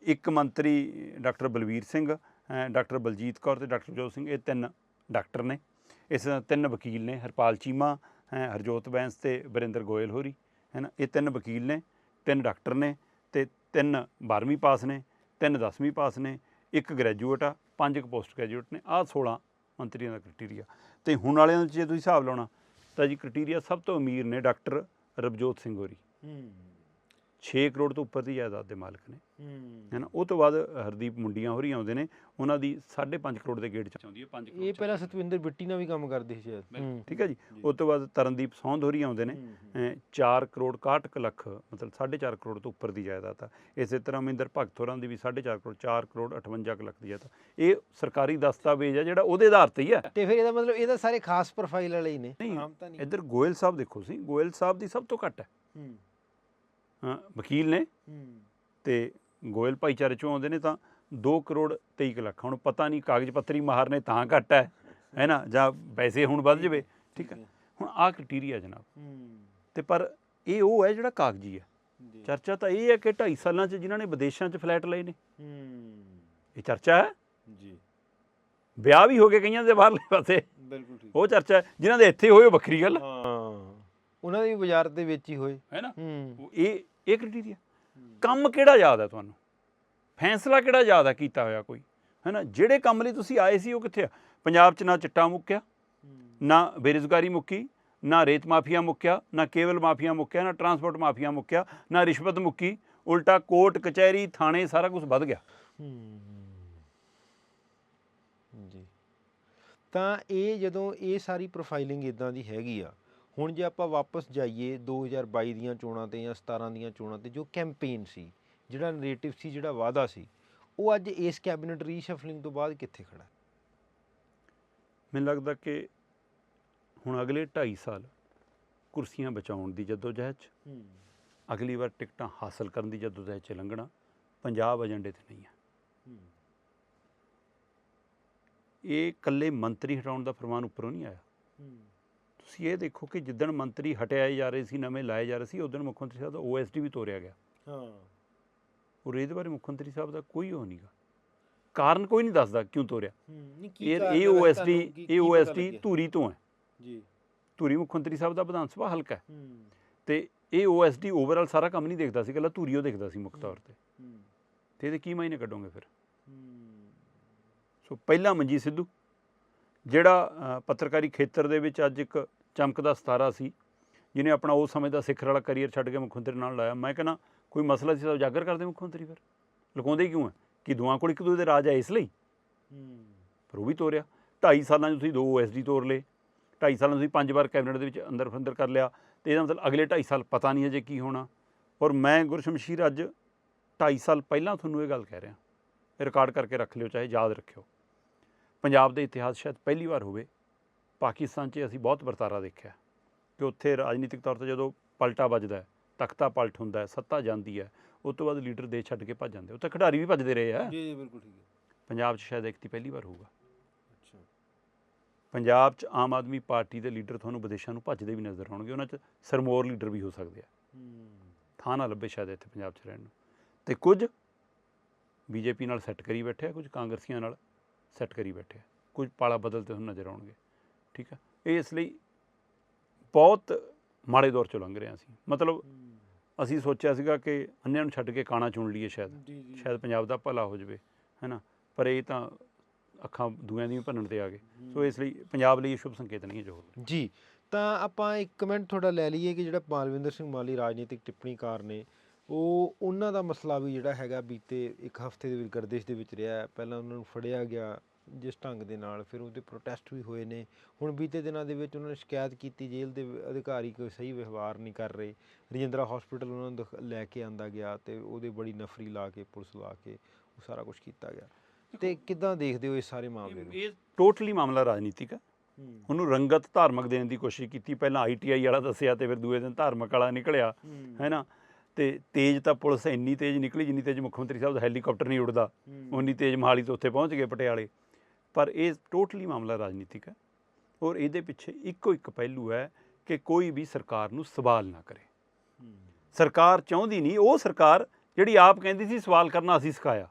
ਇੱਕ ਮੰਤਰੀ ਡਾਕਟਰ ਬਲਵੀਰ ਸਿੰਘ ਡਾਕਟਰ ਬਲਜੀਤ ਕੌਰ ਤੇ ਡਾਕਟਰ ਜੋਤ ਸਿੰਘ ਇਹ ਤਿੰਨ ਡਾਕਟਰ ਨੇ। ਇਸ ਤਿੰਨ ਵਕੀਲ ਨੇ ਹਰਪਾਲ ਚੀਮਾ ਹਰਜੋਤ ਬੈਂਸ ਤੇ ਵਰਿੰਦਰ ਗੋਇਲ ਹੋਰੀ ਹੈ ਨਾ ਇਹ ਤਿੰਨ ਵਕੀਲ ਨੇ, ਤਿੰਨ ਡਾਕਟਰ ਨੇ ਤੇ ਤਿੰਨ 12ਵੀਂ ਪਾਸ ਨੇ, ਤਿੰਨ 10ਵੀਂ ਪਾਸ ਨੇ, ਇੱਕ ਗ੍ਰੈਜੂਏਟ ਆ, ਪੰਜ ਕੁ ਪੋਸਟ ਗ੍ਰੈਜੂਏਟ ਨੇ, ਆਹ 16 ਮੰਤਰੀਆਂ ਦਾ ਕ੍ਰਾਈਟੇਰੀਆ ਤੇ ਹੁਣ ਵਾਲਿਆਂ 'ਚ ਜੇ ਤੁਸੀਂ ਹਿਸਾਬ ਲਾਉਣਾ, ਤਾਂ ਜੀ ਕ੍ਰਾਈਟੇਰੀਆ ਸਭ ਤੋਂ ਅਮੀਰ ਨੇ ਡਾਕਟਰ ਰਵਜੋਤ ਸਿੰਘ ਹੋਰੀ। ਹੂੰ। 6 ਕਰੋੜ ਤੋਂ ਉੱਪਰ ਦੀ ਜਾਇਦਾਦ ਦੇ ਮਾਲਕ ਨੇ। ਹੂੰ। ਨਾ ਉਹ ਤੋਂ ਬਾਅਦ ਹਰਦੀਪ ਮੁੰਡੀਆਂ ਹੋਰੀ ਆਉਂਦੇ ਨੇ ਉਹਨਾਂ ਦੀ 5.5 ਕਰੋੜ ਦੇ ਗੇੜ ਚ ਆਉਂਦੀ ਹੈ 5 ਇਹ ਪਹਿਲਾਂ ਸਤਵਿੰਦਰ ਬਿੱਟੀ ਨਾਲ ਵੀ ਕੰਮ ਕਰਦੇ ਸੀ ਸ਼ਾਇਦ। ਠੀਕ ਹੈ ਜੀ? ਉਸ ਤੋਂ ਬਾਅਦ ਤਰਨਦੀਪ ਸੌਂਦ ਹੋਰੀ ਆਉਂਦੇ ਨੇ ਹੂੰ, 4 ਕਰੋੜ 61 ਕੁ ਲੱਖ ਮਤਲਬ 4.5 ਕਰੋੜ ਤੋਂ ਉੱਪਰ ਦੀ ਜਾਇਦਾਦ ਆ। ਇਸੇ ਤਰ੍ਹਾਂ ਮਹਿੰਦਰ ਭਗਤ ਹੋਰਾਂ ਦੀ ਵੀ 4.5 ਕਰੋੜ 4 ਕਰੋੜ 58 ਕੁ ਲੱਖ ਦੀ ਜਾਇਦਾਦ ਇਹ ਸਰਕਾਰੀ ਦਸਤਾਵੇਜ਼ ਆ ਜਿਹੜਾ ਉਹਦੇ ਆਧਾਰ ਤੇ ਹੀ ਹੈ ਤੇ ਫਿਰ ਇਹਦਾ ਮਤਲਬ ਇਹਦਾ ਸਾਰੇ ਖਾਸ ਪ੍ਰੋਫਾਈਲ ਵਾਲੇ ਹੀ ਨੇ। ਨਹੀਂ, ਆਮ ਤਾਂ ਨਹੀਂ। ਇੱਧਰ ਗੋਇਲ ਸਾਹਿਬ ਦੇਖੋ ਸੀ ਗੋਇਲ ਸਾਹਿਬ ਦੀ ਸਭ ਤੋਂ ਘੱਟ ਹਾਂ, ਵਕੀਲ ਨੇ। ਤੇ ਗੋਇਲ ਭਾਈਚਾਰੇ ਚੋਂ ਆਉਂਦੇ ਨੇ ਤਾਂ 2 ਕਰੋੜ 23 ਕੁ ਲੱਖ। ਹੁਣ ਪਤਾ ਨਹੀਂ ਕਾਗਜ਼ ਪੱਤਰੀ ਮਾਹਰ ਨੇ ਤਾਂ ਘੱਟ ਹੈ ਹੈ ਨਾ? ਜਾਂ ਵੈਸੇ ਹੁਣ ਵੱਧ ਜਵੇ ਠੀਕ ਹੈ? ਹੁਣ ਆਹ ਕ੍ਰਾਈਟੇਰੀਆ ਜਨਾਬ। ਤੇ ਪਰ ਇਹ ਉਹ ਹੈ ਜਿਹੜਾ ਕਾਗਜ਼ੀ ਹੈ। ਚਰਚਾ ਤਾਂ ਇਹ ਹੈ ਕਿ 2.5 ਸਾਲਾਂ 'ਚ ਜਿਨ੍ਹਾਂ ਨੇ ਵਿਦੇਸ਼ਾਂ 'ਚ ਫਲੈਟ ਲਏ ਨੇ। ਇਹ ਚਰਚਾ ਹੈ? ਜੀ। ਵਿਆਹ ਵੀ ਹੋ ਗਏ ਕਈਆਂ ਦੇ ਬਾਹਰਲੇ ਪਾਸੇ। ਬਿਲਕੁਲ ਠੀਕ। ਉਹ ਚਰਚਾ ਜਿਨ੍ਹਾਂ ਦੇ ਇੱਥੇ ਹੋਏ ਉਹ ਵੱਖਰੀ ਗੱਲ ਹਾਂ। ਉਹਨਾਂ ਦੇ ਵੀ ਬਾਜ਼ਾਰ ਦੇ ਵਿੱਚ ਹੀ ਹੋਏ। ਹੈ ਨਾ? ਹੂੰ। ਇਹ ਇਹ ਕ੍ਰਾਈਟੇਰੀਆ ਕੰਮ ਕਿਹੜਾ ਯਾਦ ਹੈ ਤੁਹਾਨੂੰ? ਫੈਸਲਾ ਕਿਹੜਾ ਯਾਦ ਹੈ ਕੀਤਾ ਹੋਇਆ ਕੋਈ? ਹੈ ਨਾ? ਜਿਹੜੇ ਕੰਮ ਲਈ ਤੁਸੀਂ ਆਏ ਸੀ ਉਹ ਕਿੱਥੇ ਆ? ਪੰਜਾਬ 'ਚ ਨਾ ਚਿੱਟਾ ਮੁੱਕਿਆ ਨਾ ਬੇਰੁਜ਼ਗਾਰੀ ਮੁੱਕੀ ਨਾ ਰੇਤ ਮਾਫੀਆ ਮੁੱਕਿਆ ਨਾ ਕੇਵਲ ਮਾਫੀਆ ਮੁੱਕਿਆ ਨਾ ਟਰਾਂਸਪੋਰਟ ਮਾਫੀਆ ਮੁੱਕਿਆ ਨਾ ਰਿਸ਼ਵਤ ਮੁੱਕੀ ਉਲਟਾ ਕੋਰਟ ਕਚਹਿਰੀ ਥਾਣੇ ਸਾਰਾ ਕੁਝ ਵੱਧ ਗਿਆ। ਜੀ। ਤਾਂ ਇਹ ਜਦੋਂ ਇਹ ਸਾਰੀ ਪ੍ਰੋਫਾਈਲਿੰਗ ਇਦਾਂ ਦੀ ਹੈਗੀ ਆ ਹੁਣ ਜੇ ਆਪਾਂ ਵਾਪਸ ਜਾਈਏ 2022 ਦੀਆਂ ਚੋਣਾਂ ਤੇ ਜਾਂ 17 ਦੀਆਂ ਚੋਣਾਂ ਤੇ ਜੋ ਕੈਂਪੇਨ ਸੀ ਜਿਹੜਾ ਨੈਰੇਟਿਵ ਸੀ ਜਿਹੜਾ ਵਾਅਦਾ ਸੀ ਉਹ ਅੱਜ ਇਸ ਕੈਬਨਿਟ ਰੀਸ਼ਫਲਿੰਗ ਤੋਂ ਬਾਅਦ ਕਿੱਥੇ ਖੜਾ? ਮੈਨੂੰ ਲੱਗਦਾ ਕਿ ਹੁਣ ਅਗਲੇ 2.5 ਸਾਲ ਕੁਰਸੀਆਂ ਬਚਾਉਣ ਦੀ ਜਦੋਜਹਿਦ 'ਚ ਅਗਲੀ ਵਾਰ ਟਿਕਟਾਂ ਹਾਸਲ ਕਰਨ ਦੀ ਜਦੋਜਹਿਦ 'ਚ ਲੰਘਣਾ ਪੰਜਾਬ ਏਜੰਡੇ ਤੇ ਨਹੀਂ ਹੈ। ਇਹ ਇਕੱਲੇ ਮੰਤਰੀ ਹਟਾਉਣ ਦਾ ਫਰਮਾਨ ਉੱਪਰੋਂ ਨਹੀਂ ਆਇਆ। ਤੁਸੀਂ ਇਹ ਦੇਖੋ ਕਿ ਜਿੱਦਣ ਮੰਤਰੀ ਹਟਾਏ ਜਾ ਰਹੇ ਸੀ ਨਵੇਂ ਲਾਏ ਜਾ ਰਹੇ ਸੀ ਉਦੋਂ ਮੁੱਖ ਮੰਤਰੀ ਸਾਹਿਬ ਦਾ ਓਐਸਡੀ ਵੀ ਤੋਰਿਆ ਗਿਆ। ਹਾਂ। ਔਰ ਇਹਦੇ ਬਾਰੇ ਮੁੱਖ ਮੰਤਰੀ ਸਾਹਿਬ ਦਾ ਕੋਈ ਉਹ ਨਹੀਂਗਾ ਕਾਰਨ ਕੋਈ ਨਹੀਂ ਦੱਸਦਾ ਕਿਉਂ ਨਹੀਂ ਇਹ ਇਹ ਓਐਸਡੀ ਇਹ ਓਐਸਡੀ ਧੂਰੀ ਤੋਂ ਹੈ। ਜੀ। ਧੂਰੀ ਮੁੱਖ ਮੰਤਰੀ ਸਾਹਿਬ ਦਾ ਵਿਧਾਨ ਸਭਾ ਹਲਕਾ ਹੈ। ਤੇ ਇਹ ਓਐਸਡੀ ਓਵਰਆਲ ਸਾਰਾ ਕੰਮ ਨਹੀਂ ਦੇਖਦਾ ਸੀ ਇਕੱਲਾ ਧੂਰੀ ਉਹ ਦੇਖਦਾ ਸੀ ਮੁੱਖ ਤੌਰ ਤੇ। ਤੇ ਇਹਦੇ ਕੀ ਮਾਇਨੇ ਕੱਢੋਗੇ ਫਿਰ? ਸੋ ਪਹਿਲਾ ਮੰਜੀ ਸਿੱਧੂ ਜਿਹੜਾ ਪੱਤਰਕਾਰੀ ਖੇਤਰ ਦੇ ਵਿੱਚ ਅੱਜ ਇੱਕ ਚਮਕਦਾ ਸਤਾਰਾ ਸੀ ਜਿਹਨੇ ਆਪਣਾ ਉਸ ਸਮੇਂ ਦਾ ਸਿੱਖਰ ਵਾਲਾ ਕੈਰੀਅਰ ਛੱਡ ਕੇ ਮੁੱਖ ਮੰਤਰੀ ਨਾਲ ਲਾਇਆ। ਮੈਂ ਕਹਿੰਦਾ ਕੋਈ ਮਸਲਾ ਸੀ ਤਾਂ ਉਜਾਗਰ ਕਰਦੇ ਮੁੱਖ ਮੰਤਰੀ ਫਿਰ। ਲੁਕਾਉਂਦੇ ਕਿਉਂ ਹੈ ਕਿ ਦੋਆਂ ਕੋਲ ਇੱਕ ਦੂਜੇ ਦੇ ਰਾਜ ਹੈ ਇਸ ਲਈ? ਪਰ ਉਹ ਵੀ ਤੋਰਿਆ। 2.5 ਸਾਲਾਂ 'ਚ ਤੁਸੀਂ ਦੋ ਓਐਸਡੀ ਤੋਰ ਲਏ। 2.5 ਸਾਲਾਂ 'ਚ ਤੁਸੀਂ ਪੰਜ ਵਾਰ ਕੈਬਨਿਟ ਦੇ ਵਿੱਚ ਅੰਦਰ ਫੰਦਰ ਕਰ ਲਿਆ। ਤੇ ਇਹਦਾ ਮਤਲਬ ਅਗਲੇ 2.5 ਸਾਲ ਪਤਾ ਨਹੀਂ ਅਜੇ ਕੀ ਹੋਣਾ। ਔਰ ਮੈਂ ਗੁਰਸ਼ਮਸ਼ੀਰ ਅੱਜ 2.5 ਸਾਲ ਪਹਿਲਾਂ ਤੁਹਾਨੂੰ ਇਹ ਗੱਲ ਕਹਿ ਰਿਹਾ। ਰਿਕਾਰਡ ਕਰਕੇ ਰੱਖ ਲਿਓ ਚਾਹੇ ਯਾਦ ਰੱਖਿਓ। ਪੰਜਾਬ ਦੇ ਇਤਿਹਾਸ ਸ਼ਾਇਦ ਪਹਿਲੀ ਵਾਰ ਹੋਵੇ ਪਾਕਿਸਤਾਨ 'ਚ ਅਸੀਂ ਬਹੁਤ ਵਰਤਾਰਾ ਦੇਖਿਆ ਕਿ ਉੱਥੇ ਰਾਜਨੀਤਿਕ ਤੌਰ ਤੇ ਜਦੋਂ ਪਲਟਾ ਵੱਜਦਾ ਹੈ ਤਖਤਾ ਪਲਟ ਹੁੰਦਾ ਹੈ ਸੱਤਾ ਜਾਂਦੀ ਹੈ ਉਸ ਤੋਂ ਬਾਅਦ ਲੀਡਰ ਦੇਸ਼ ਛੱਡ ਕੇ ਭੱਜ ਜਾਂਦੇ ਉੱਥੇ ਖਿਡਾਰੀ ਵੀ ਭੱਜਦੇ ਰਹੇ ਆ। ਜੀ ਜੀ ਬਿਲਕੁਲ ਠੀਕ ਹੈ। ਪੰਜਾਬ 'ਚ ਸ਼ਾਇਦ ਇੱਕ ਦੀ ਪਹਿਲੀ ਵਾਰ ਹੋਊਗਾ। ਅੱਛਾ। ਪੰਜਾਬ 'ਚ ਆਮ ਆਦਮੀ ਪਾਰਟੀ ਦੇ ਲੀਡਰ ਤੁਹਾਨੂੰ ਵਿਦੇਸ਼ਾਂ ਨੂੰ ਭੱਜਦੇ ਵੀ ਨਜ਼ਰ ਆਉਣਗੇ ਉਹਨਾਂ 'ਚ ਸਰਮੋਰ ਲੀਡਰ ਵੀ ਹੋ ਸਕਦੇ ਆ। ਹੂੰ। ਥਾਂ ਨਾ ਲੱਭੇ ਸ਼ਾਇਦ ਇੱਥੇ ਪੰਜਾਬ 'ਚ ਰਹਿਣ ਨੂੰ। ਤੇ ਕੁਝ ਬੀਜੇਪੀ ਨਾਲ ਸੈੱਟ ਕਰੀ ਬੈਠੇ ਆ ਕੁਝ ਕਾਂਗਰਸੀਆਂ ਨਾਲ। ਸੈੱਟ ਕਰੀ ਬੈਠੇ ਕੁਝ ਪਾਲਾ ਬਦਲਤੇ ਤੁਹਾਨੂੰ ਨਜ਼ਰ ਆਉਣਗੇ। ਠੀਕ ਆ? ਇਹ ਇਸ ਲਈ ਬਹੁਤ ਮਾੜੇ ਦੌਰ ਚੋਂ ਲੰਘ ਰਹੇ ਹਾਂ ਅਸੀਂ। ਮਤਲਬ ਅਸੀਂ ਸੋਚਿਆ ਸੀਗਾ ਕਿ ਅੰਨਿਆਂ ਨੂੰ ਛੱਡ ਕੇ ਕਾਣਾ ਚੁਣ ਲਈਏ ਸ਼ਾਇਦ। ਸ਼ਾਇਦ ਪੰਜਾਬ ਦਾ ਭਲਾ ਹੋ ਜਾਵੇ ਹੈਨਾ? ਪਰ ਇਹ ਤਾਂ ਅੱਖਾਂ ਦੂਆਂ ਦੀਆਂ ਭੰਨਣ ਤੇ ਆ ਗਏ। ਸੋ ਇਸ ਲਈ ਪੰਜਾਬ ਲਈ ਇਹ ਸ਼ੁਭ ਸੰਕੇਤ ਨਹੀਂ ਹੈ ਜੋ ਜੀ ਤਾਂ ਆਪਾਂ ਇੱਕ ਕਮੈਂਟ ਤੁਹਾਡਾ ਲੈ ਲਈਏ ਕਿ ਜਿਹੜਾ ਮਾਲਵਿੰਦਰ ਸਿੰਘ ਮਾਲੀ ਰਾਜਨੀਤਿਕ ਟਿੱਪਣੀਕਾਰ ਨੇ ਉਹ ਉਹਨਾਂ ਦਾ ਮਸਲਾ ਵੀ ਜਿਹੜਾ ਹੈਗਾ ਬੀਤੇ ਇੱਕ ਹਫ਼ਤੇ ਦੇ ਵਿੱਚ ਗਰਦਿਸ਼ ਦੇ ਵਿੱਚ ਰਿਹਾ। ਪਹਿਲਾਂ ਉਹਨਾਂ ਨੂੰ ਫੜਿਆ ਗਿਆ ਜਿਸ ਢੰਗ ਦੇ ਨਾਲ ਫਿਰ ਉਹਦੇ ਪ੍ਰੋਟੈਸਟ ਵੀ ਹੋਏ ਨੇ। ਹੁਣ ਬੀਤੇ ਦਿਨਾਂ ਦੇ ਵਿੱਚ ਉਹਨਾਂ ਨੇ ਸ਼ਿਕਾਇਤ ਕੀਤੀ ਜੇਲ੍ਹ ਦੇ ਅਧਿਕਾਰੀ ਕੋਈ ਸਹੀ ਵਿਵਹਾਰ ਨਹੀਂ ਕਰ ਰਹੇ। ਰਜਿੰਦਰਾ ਹਸਪੀਟਲ ਉਹਨਾਂ ਨੂੰ ਲੈ ਕੇ ਆਂਦਾ ਗਿਆ ਤੇ ਉਹਦੇ ਬੜੀ ਨਫਰੀ ਲਾ ਕੇ ਪੁਲਿਸ ਲਾ ਕੇ ਉਹ ਸਾਰਾ ਕੁਝ ਕੀਤਾ ਗਿਆ। ਤੇ ਕਿੱਦਾਂ ਦੇਖਦੇ ਹੋ ਇਸ ਸਾਰੇ ਮਾਮਲੇ ਨੂੰ? ਇਹ ਟੋਟਲੀ ਮਾਮਲਾ ਰਾਜਨੀਤਿਕ ਹੈ। ਹੂੰ। ਉਹਨੂੰ ਰੰਗਤ ਧਾਰਮਿਕ ਦੇਣ ਦੀ ਕੋਸ਼ਿਸ਼ ਕੀਤੀ। ਪਹਿਲਾਂ ਆਈਟੀਆਈ ਵਾਲਾ ਦੱਸਿਆ ਤੇ ਫਿਰ ਦੂਏ ਦਿਨ ਧਾਰਮਿਕ ਵਾਲਾ ਨਿਕਲਿਆ ਹੈ ਨਾ? ਤੇ ਤੇਜ਼ ਤਾਂ ਪੁਲਿਸ ਇੰਨੀ ਤੇਜ਼ ਨਿਕਲੀ ਜਿੰਨੀ ਤੇਜ਼ ਮੁੱਖ ਮੰਤਰੀ ਸਾਹਿਬ ਦਾ ਹੈਲੀਕਾਪਟਰ ਨਹੀਂ ਉੱਡਦਾ ਉਨੀ ਤੇਜ਼ ਮਹਾਲੀ ਤੋਂ ਉੱਥੇ ਪਹੁੰਚ ਗਏ ਪਟਿਆਲੇ। ਪਰ ਇਹ ਟੋਟਲੀ ਮਾਮਲਾ ਰਾਜਨੀਤਿਕ ਹੈ ਔਰ ਇਹਦੇ ਪਿੱਛੇ ਇੱਕੋ ਇੱਕ ਪਹਿਲੂ ਹੈ ਕਿ ਕੋਈ ਵੀ ਸਰਕਾਰ ਨੂੰ ਸਵਾਲ ਨਾ ਕਰੇ। ਸਰਕਾਰ ਚਾਹੁੰਦੀ ਨਹੀਂ ਉਹ ਸਰਕਾਰ ਜਿਹੜੀ ਆਪ ਕਹਿੰਦੀ ਸੀ ਸਵਾਲ ਕਰਨਾ ਅਸੀਂ ਸਿਖਾਇਆ।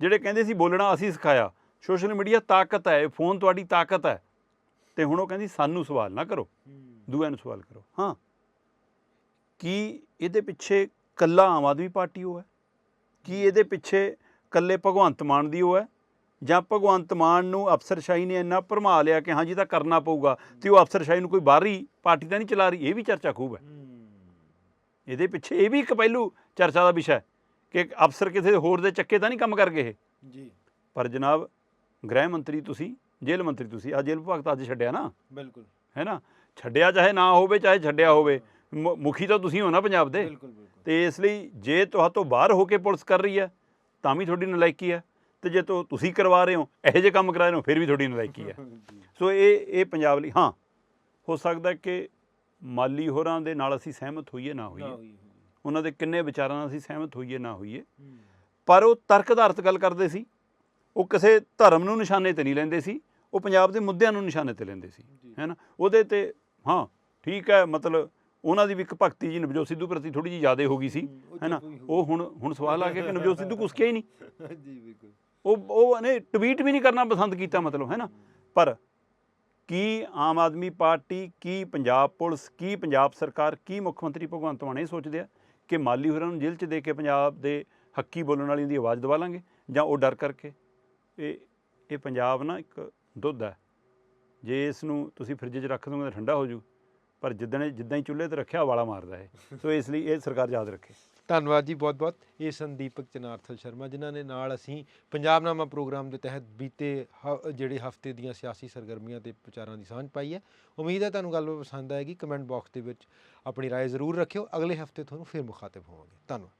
ਜਿਹੜੇ ਕਹਿੰਦੇ ਸੀ ਬੋਲਣਾ ਅਸੀਂ ਸਿਖਾਇਆ। ਸੋਸ਼ਲ ਮੀਡੀਆ ਤਾਕਤ ਹੈ ਫੋਨ ਤੁਹਾਡੀ ਤਾਕਤ ਹੈ। ਤੇ ਹੁਣ ਉਹ ਕਹਿੰਦੀ ਸਾਨੂੰ ਸਵਾਲ ਨਾ ਕਰੋ। ਦੂਆਂ ਨੂੰ ਸਵਾਲ ਕਰੋ। ਹਾਂ। ਕੀ ਇਹਦੇ ਪਿੱਛੇ ਕੱਲਾ ਆਮ ਆਦਮੀ ਪਾਰਟੀ ਉਹ ਹੈ? ਕੀ ਇਹਦੇ ਪਿੱਛੇ ਕੱਲੇ ਭਗਵੰਤ ਮਾਨ ਦੀ ਉਹ ਹੈ? ਜਾਂ ਭਗਵੰਤ ਮਾਨ ਨੂੰ ਅਫਸਰਸ਼ਾਹੀ ਨੇ ਇੰਨਾ ਭਰਮਾ ਲਿਆ ਕਿ ਹਾਂ ਜੀ ਤਾਂ ਕਰਨਾ ਪਊਗਾ ਤੇ ਉਹ ਅਫਸਰਸ਼ਾਹੀ ਨੂੰ ਕੋਈ ਬਾਹਰੀ ਪਾਰਟੀ ਤਾਂ ਨਹੀਂ ਚਲਾ ਰਹੀ? ਇਹ ਵੀ ਚਰਚਾ ਖੂਬ ਹੈ। ਇਹਦੇ ਪਿੱਛੇ ਇਹ ਵੀ ਇੱਕ ਪਹਿਲੂ ਚਰਚਾ ਦਾ ਵਿਸ਼ਾ ਹੈ ਕਿ ਅਫਸਰ ਕਿਸੇ ਹੋਰ ਦੇ ਚੱਕੇ ਤਾਂ ਨਹੀਂ ਕੰਮ ਕਰ ਗਏ ਇਹ। ਜੀ। ਪਰ ਜਨਾਬ ਗ੍ਰਹਿ ਮੰਤਰੀ ਤੁਸੀਂ ਜੇਲ੍ਹ ਮੰਤਰੀ ਤੁਸੀਂ ਆ ਜੇਲ੍ਹ ਵਿਭਾਗ ਤਾਂ ਅੱਜ ਛੱਡਿਆ ਨਾ। ਬਿਲਕੁਲ। ਹੈ ਨਾ? ਛੱਡਿਆ ਚਾਹੇ ਨਾ ਹੋਵੇ ਚਾਹੇ ਛੱਡਿਆ ਹੋਵੇ ਮੁਖੀ ਤਾਂ ਤੁਸੀਂ ਹੋ ਨਾ ਪੰਜਾਬ ਦੇ। ਬਿਲਕੁਲ ਬਿਲਕੁਲ। ਤੇ ਇਸ ਲਈ ਜੇ ਤੁਹਾਤੋਂ ਬਾਹਰ ਹੋ ਕੇ ਪੁਲਿਸ ਕਰ ਰਹੀ ਹੈ ਤਾਂ ਵੀ ਤੁਹਾਡੀ ਨਲਾਇਕੀ ਹੈ। ਤੇ ਜੇ ਤੋ ਤੁਸੀਂ ਕਰਵਾ ਰਹੇ ਹੋ ਇਹੋ ਜਿਹੇ ਕੰਮ ਕਰਾ ਰਹੇ ਹੋ ਫਿਰ ਵੀ ਤੁਹਾਡੀ ਨਲਾਇਕੀ ਹੈ। ਸੋ ਇਹ ਇਹ ਪੰਜਾਬ ਲਈ ਹਾਂ ਹੋ ਸਕਦਾ ਕਿ ਮਾਲੀ ਹੋਰਾਂ ਦੇ ਨਾਲ ਅਸੀਂ ਸਹਿਮਤ ਹੋਈਏ ਨਾ ਹੋਈਏ। ਉਹਨਾਂ ਦੇ ਕਿੰਨੇ ਵਿਚਾਰਾਂ ਨਾਲ ਅਸੀਂ ਸਹਿਮਤ ਹੋਈਏ ਨਾ ਹੋਈਏ। ਪਰ ਉਹ ਤਰਕ ਆਧਾਰਿਤ ਗੱਲ ਕਰਦੇ ਸੀ। ਉਹ ਕਿਸੇ ਧਰਮ ਨੂੰ ਨਿਸ਼ਾਨੇ ਤੇ ਨਹੀਂ ਲੈਂਦੇ ਸੀ। ਉਹ ਪੰਜਾਬ ਦੇ ਮੁੱਦਿਆਂ ਨੂੰ ਨਿਸ਼ਾਨੇ ਤੇ ਲੈਂਦੇ ਸੀ। ਹੈ ਨਾ ਉਹਦੇ ਤੇ ਹਾਂ ਠੀਕ ਹੈ ਮਤਲਬ ਉਹਨਾਂ ਦੀ ਵੀ ਇੱਕ ਭਗਤੀ ਜੀ ਨਵਜੋਤ ਸਿੱਧੂ ਪ੍ਰਤੀ ਥੋੜੀ ਜਿਹੀ ਜ਼ਿਆਦਾ ਹੋ ਗਈ ਸੀ ਹੈ ਨਾ? ਉਹ ਹੁਣ ਹੁਣ ਸਵਾਲ ਆ ਗਿਆ ਕਿ ਨਵਜੋਤ ਸਿੱਧੂ ਕੁਛ ਕਿਹਾ ਹੀ ਨਹੀਂ। ਜੀ ਬਿਲਕੁਲ। ਉਹ ਉਹ ਨੇ ਟਵੀਟ ਵੀ ਨਹੀਂ ਕਰਨਾ ਪਸੰਦ ਕੀਤਾ ਮਤਲਬ ਹੈ ਨਾ? ਪਰ ਕੀ ਆਮ ਆਦਮੀ ਪਾਰਟੀ ਕੀ ਪੰਜਾਬ ਪੁਲਿਸ ਕੀ ਪੰਜਾਬ ਸਰਕਾਰ ਕੀ ਮੁੱਖ ਮੰਤਰੀ ਭਗਵੰਤ ਮਾਨ ਇਹ ਸੋਚਦੇ ਆ ਕਿ ਮਾਲੀ ਹੋਰਾਂ ਨੂੰ ਜੇਲ੍ਹ 'ਚ ਦੇ ਕੇ ਪੰਜਾਬ ਦੇ ਹੱਕੀ ਬੋਲਣ ਵਾਲਿਆਂ ਦੀ ਆਵਾਜ਼ ਦਬਾ ਲਾਂਗੇ ਜਾਂ ਉਹ ਡਰ ਕਰਕੇ? ਇਹ ਇਹ ਪੰਜਾਬ ਨਾ ਇੱਕ ਦੁੱਧ ਹੈ। ਜੇ ਇਸ ਨੂੰ ਤੁਸੀਂ ਫ੍ਰਿਜ 'ਚ ਰੱਖ ਦੋਗੇ ਤਾਂ ਠੰਡਾ ਹੋ ਜੂ। ਪਰ ਜਿੱਦਣ ਇਹ- ਜਿੱਦਾਂ ਹੀ ਚੁੱਲ੍ਹੇ ਤੇ ਰੱਖਿਆ ਵਾਲਾ ਮਾਰਦਾ ਹੈ ਸੋ ਇਸ ਲਈ ਇਹ ਸਰਕਾਰ ਯਾਦ ਰੱਖੇ ਧੰਨਵਾਦ ਜੀ ਬਹੁਤ ਬਹੁਤ ਇਹ ਸੰਦੀਪਕ ਚਨਾਰਥਲ ਸ਼ਰਮਾ ਜਿਨ੍ਹਾਂ ਨੇ ਨਾਲ ਅਸੀਂ ਪੰਜਾਬਨਾਮਾ ਪ੍ਰੋਗਰਾਮ ਦੇ ਤਹਿਤ ਬੀਤੇ ਹ- ਜਿਹੜੇ ਹਫਤੇ ਦੀਆਂ ਸਿਆਸੀ ਸਰਗਰਮੀਆਂ ਤੇ ਵਿਚਾਰਾਂ ਦੀ ਸਾਂਝ ਪਾਈ ਹੈ ਉਮੀਦ ਹੈ ਤੁਹਾਨੂੰ ਗੱਲਬਾਤ ਪਸੰਦ ਆਏਗੀ ਕਮੈਂਟ ਬਾਕਸ ਦੇ ਵਿੱਚ ਆਪਣੀ رائے ਜ਼ਰੂਰ ਰੱਖਿਓ ਅਗਲੇ ਹਫਤੇ ਤੁਹਾਨੂੰ ਫਿਰ ਮੁਖਾਤਿਬ ਹੋਵਾਂਗੇ ਧੰਨਵਾਦ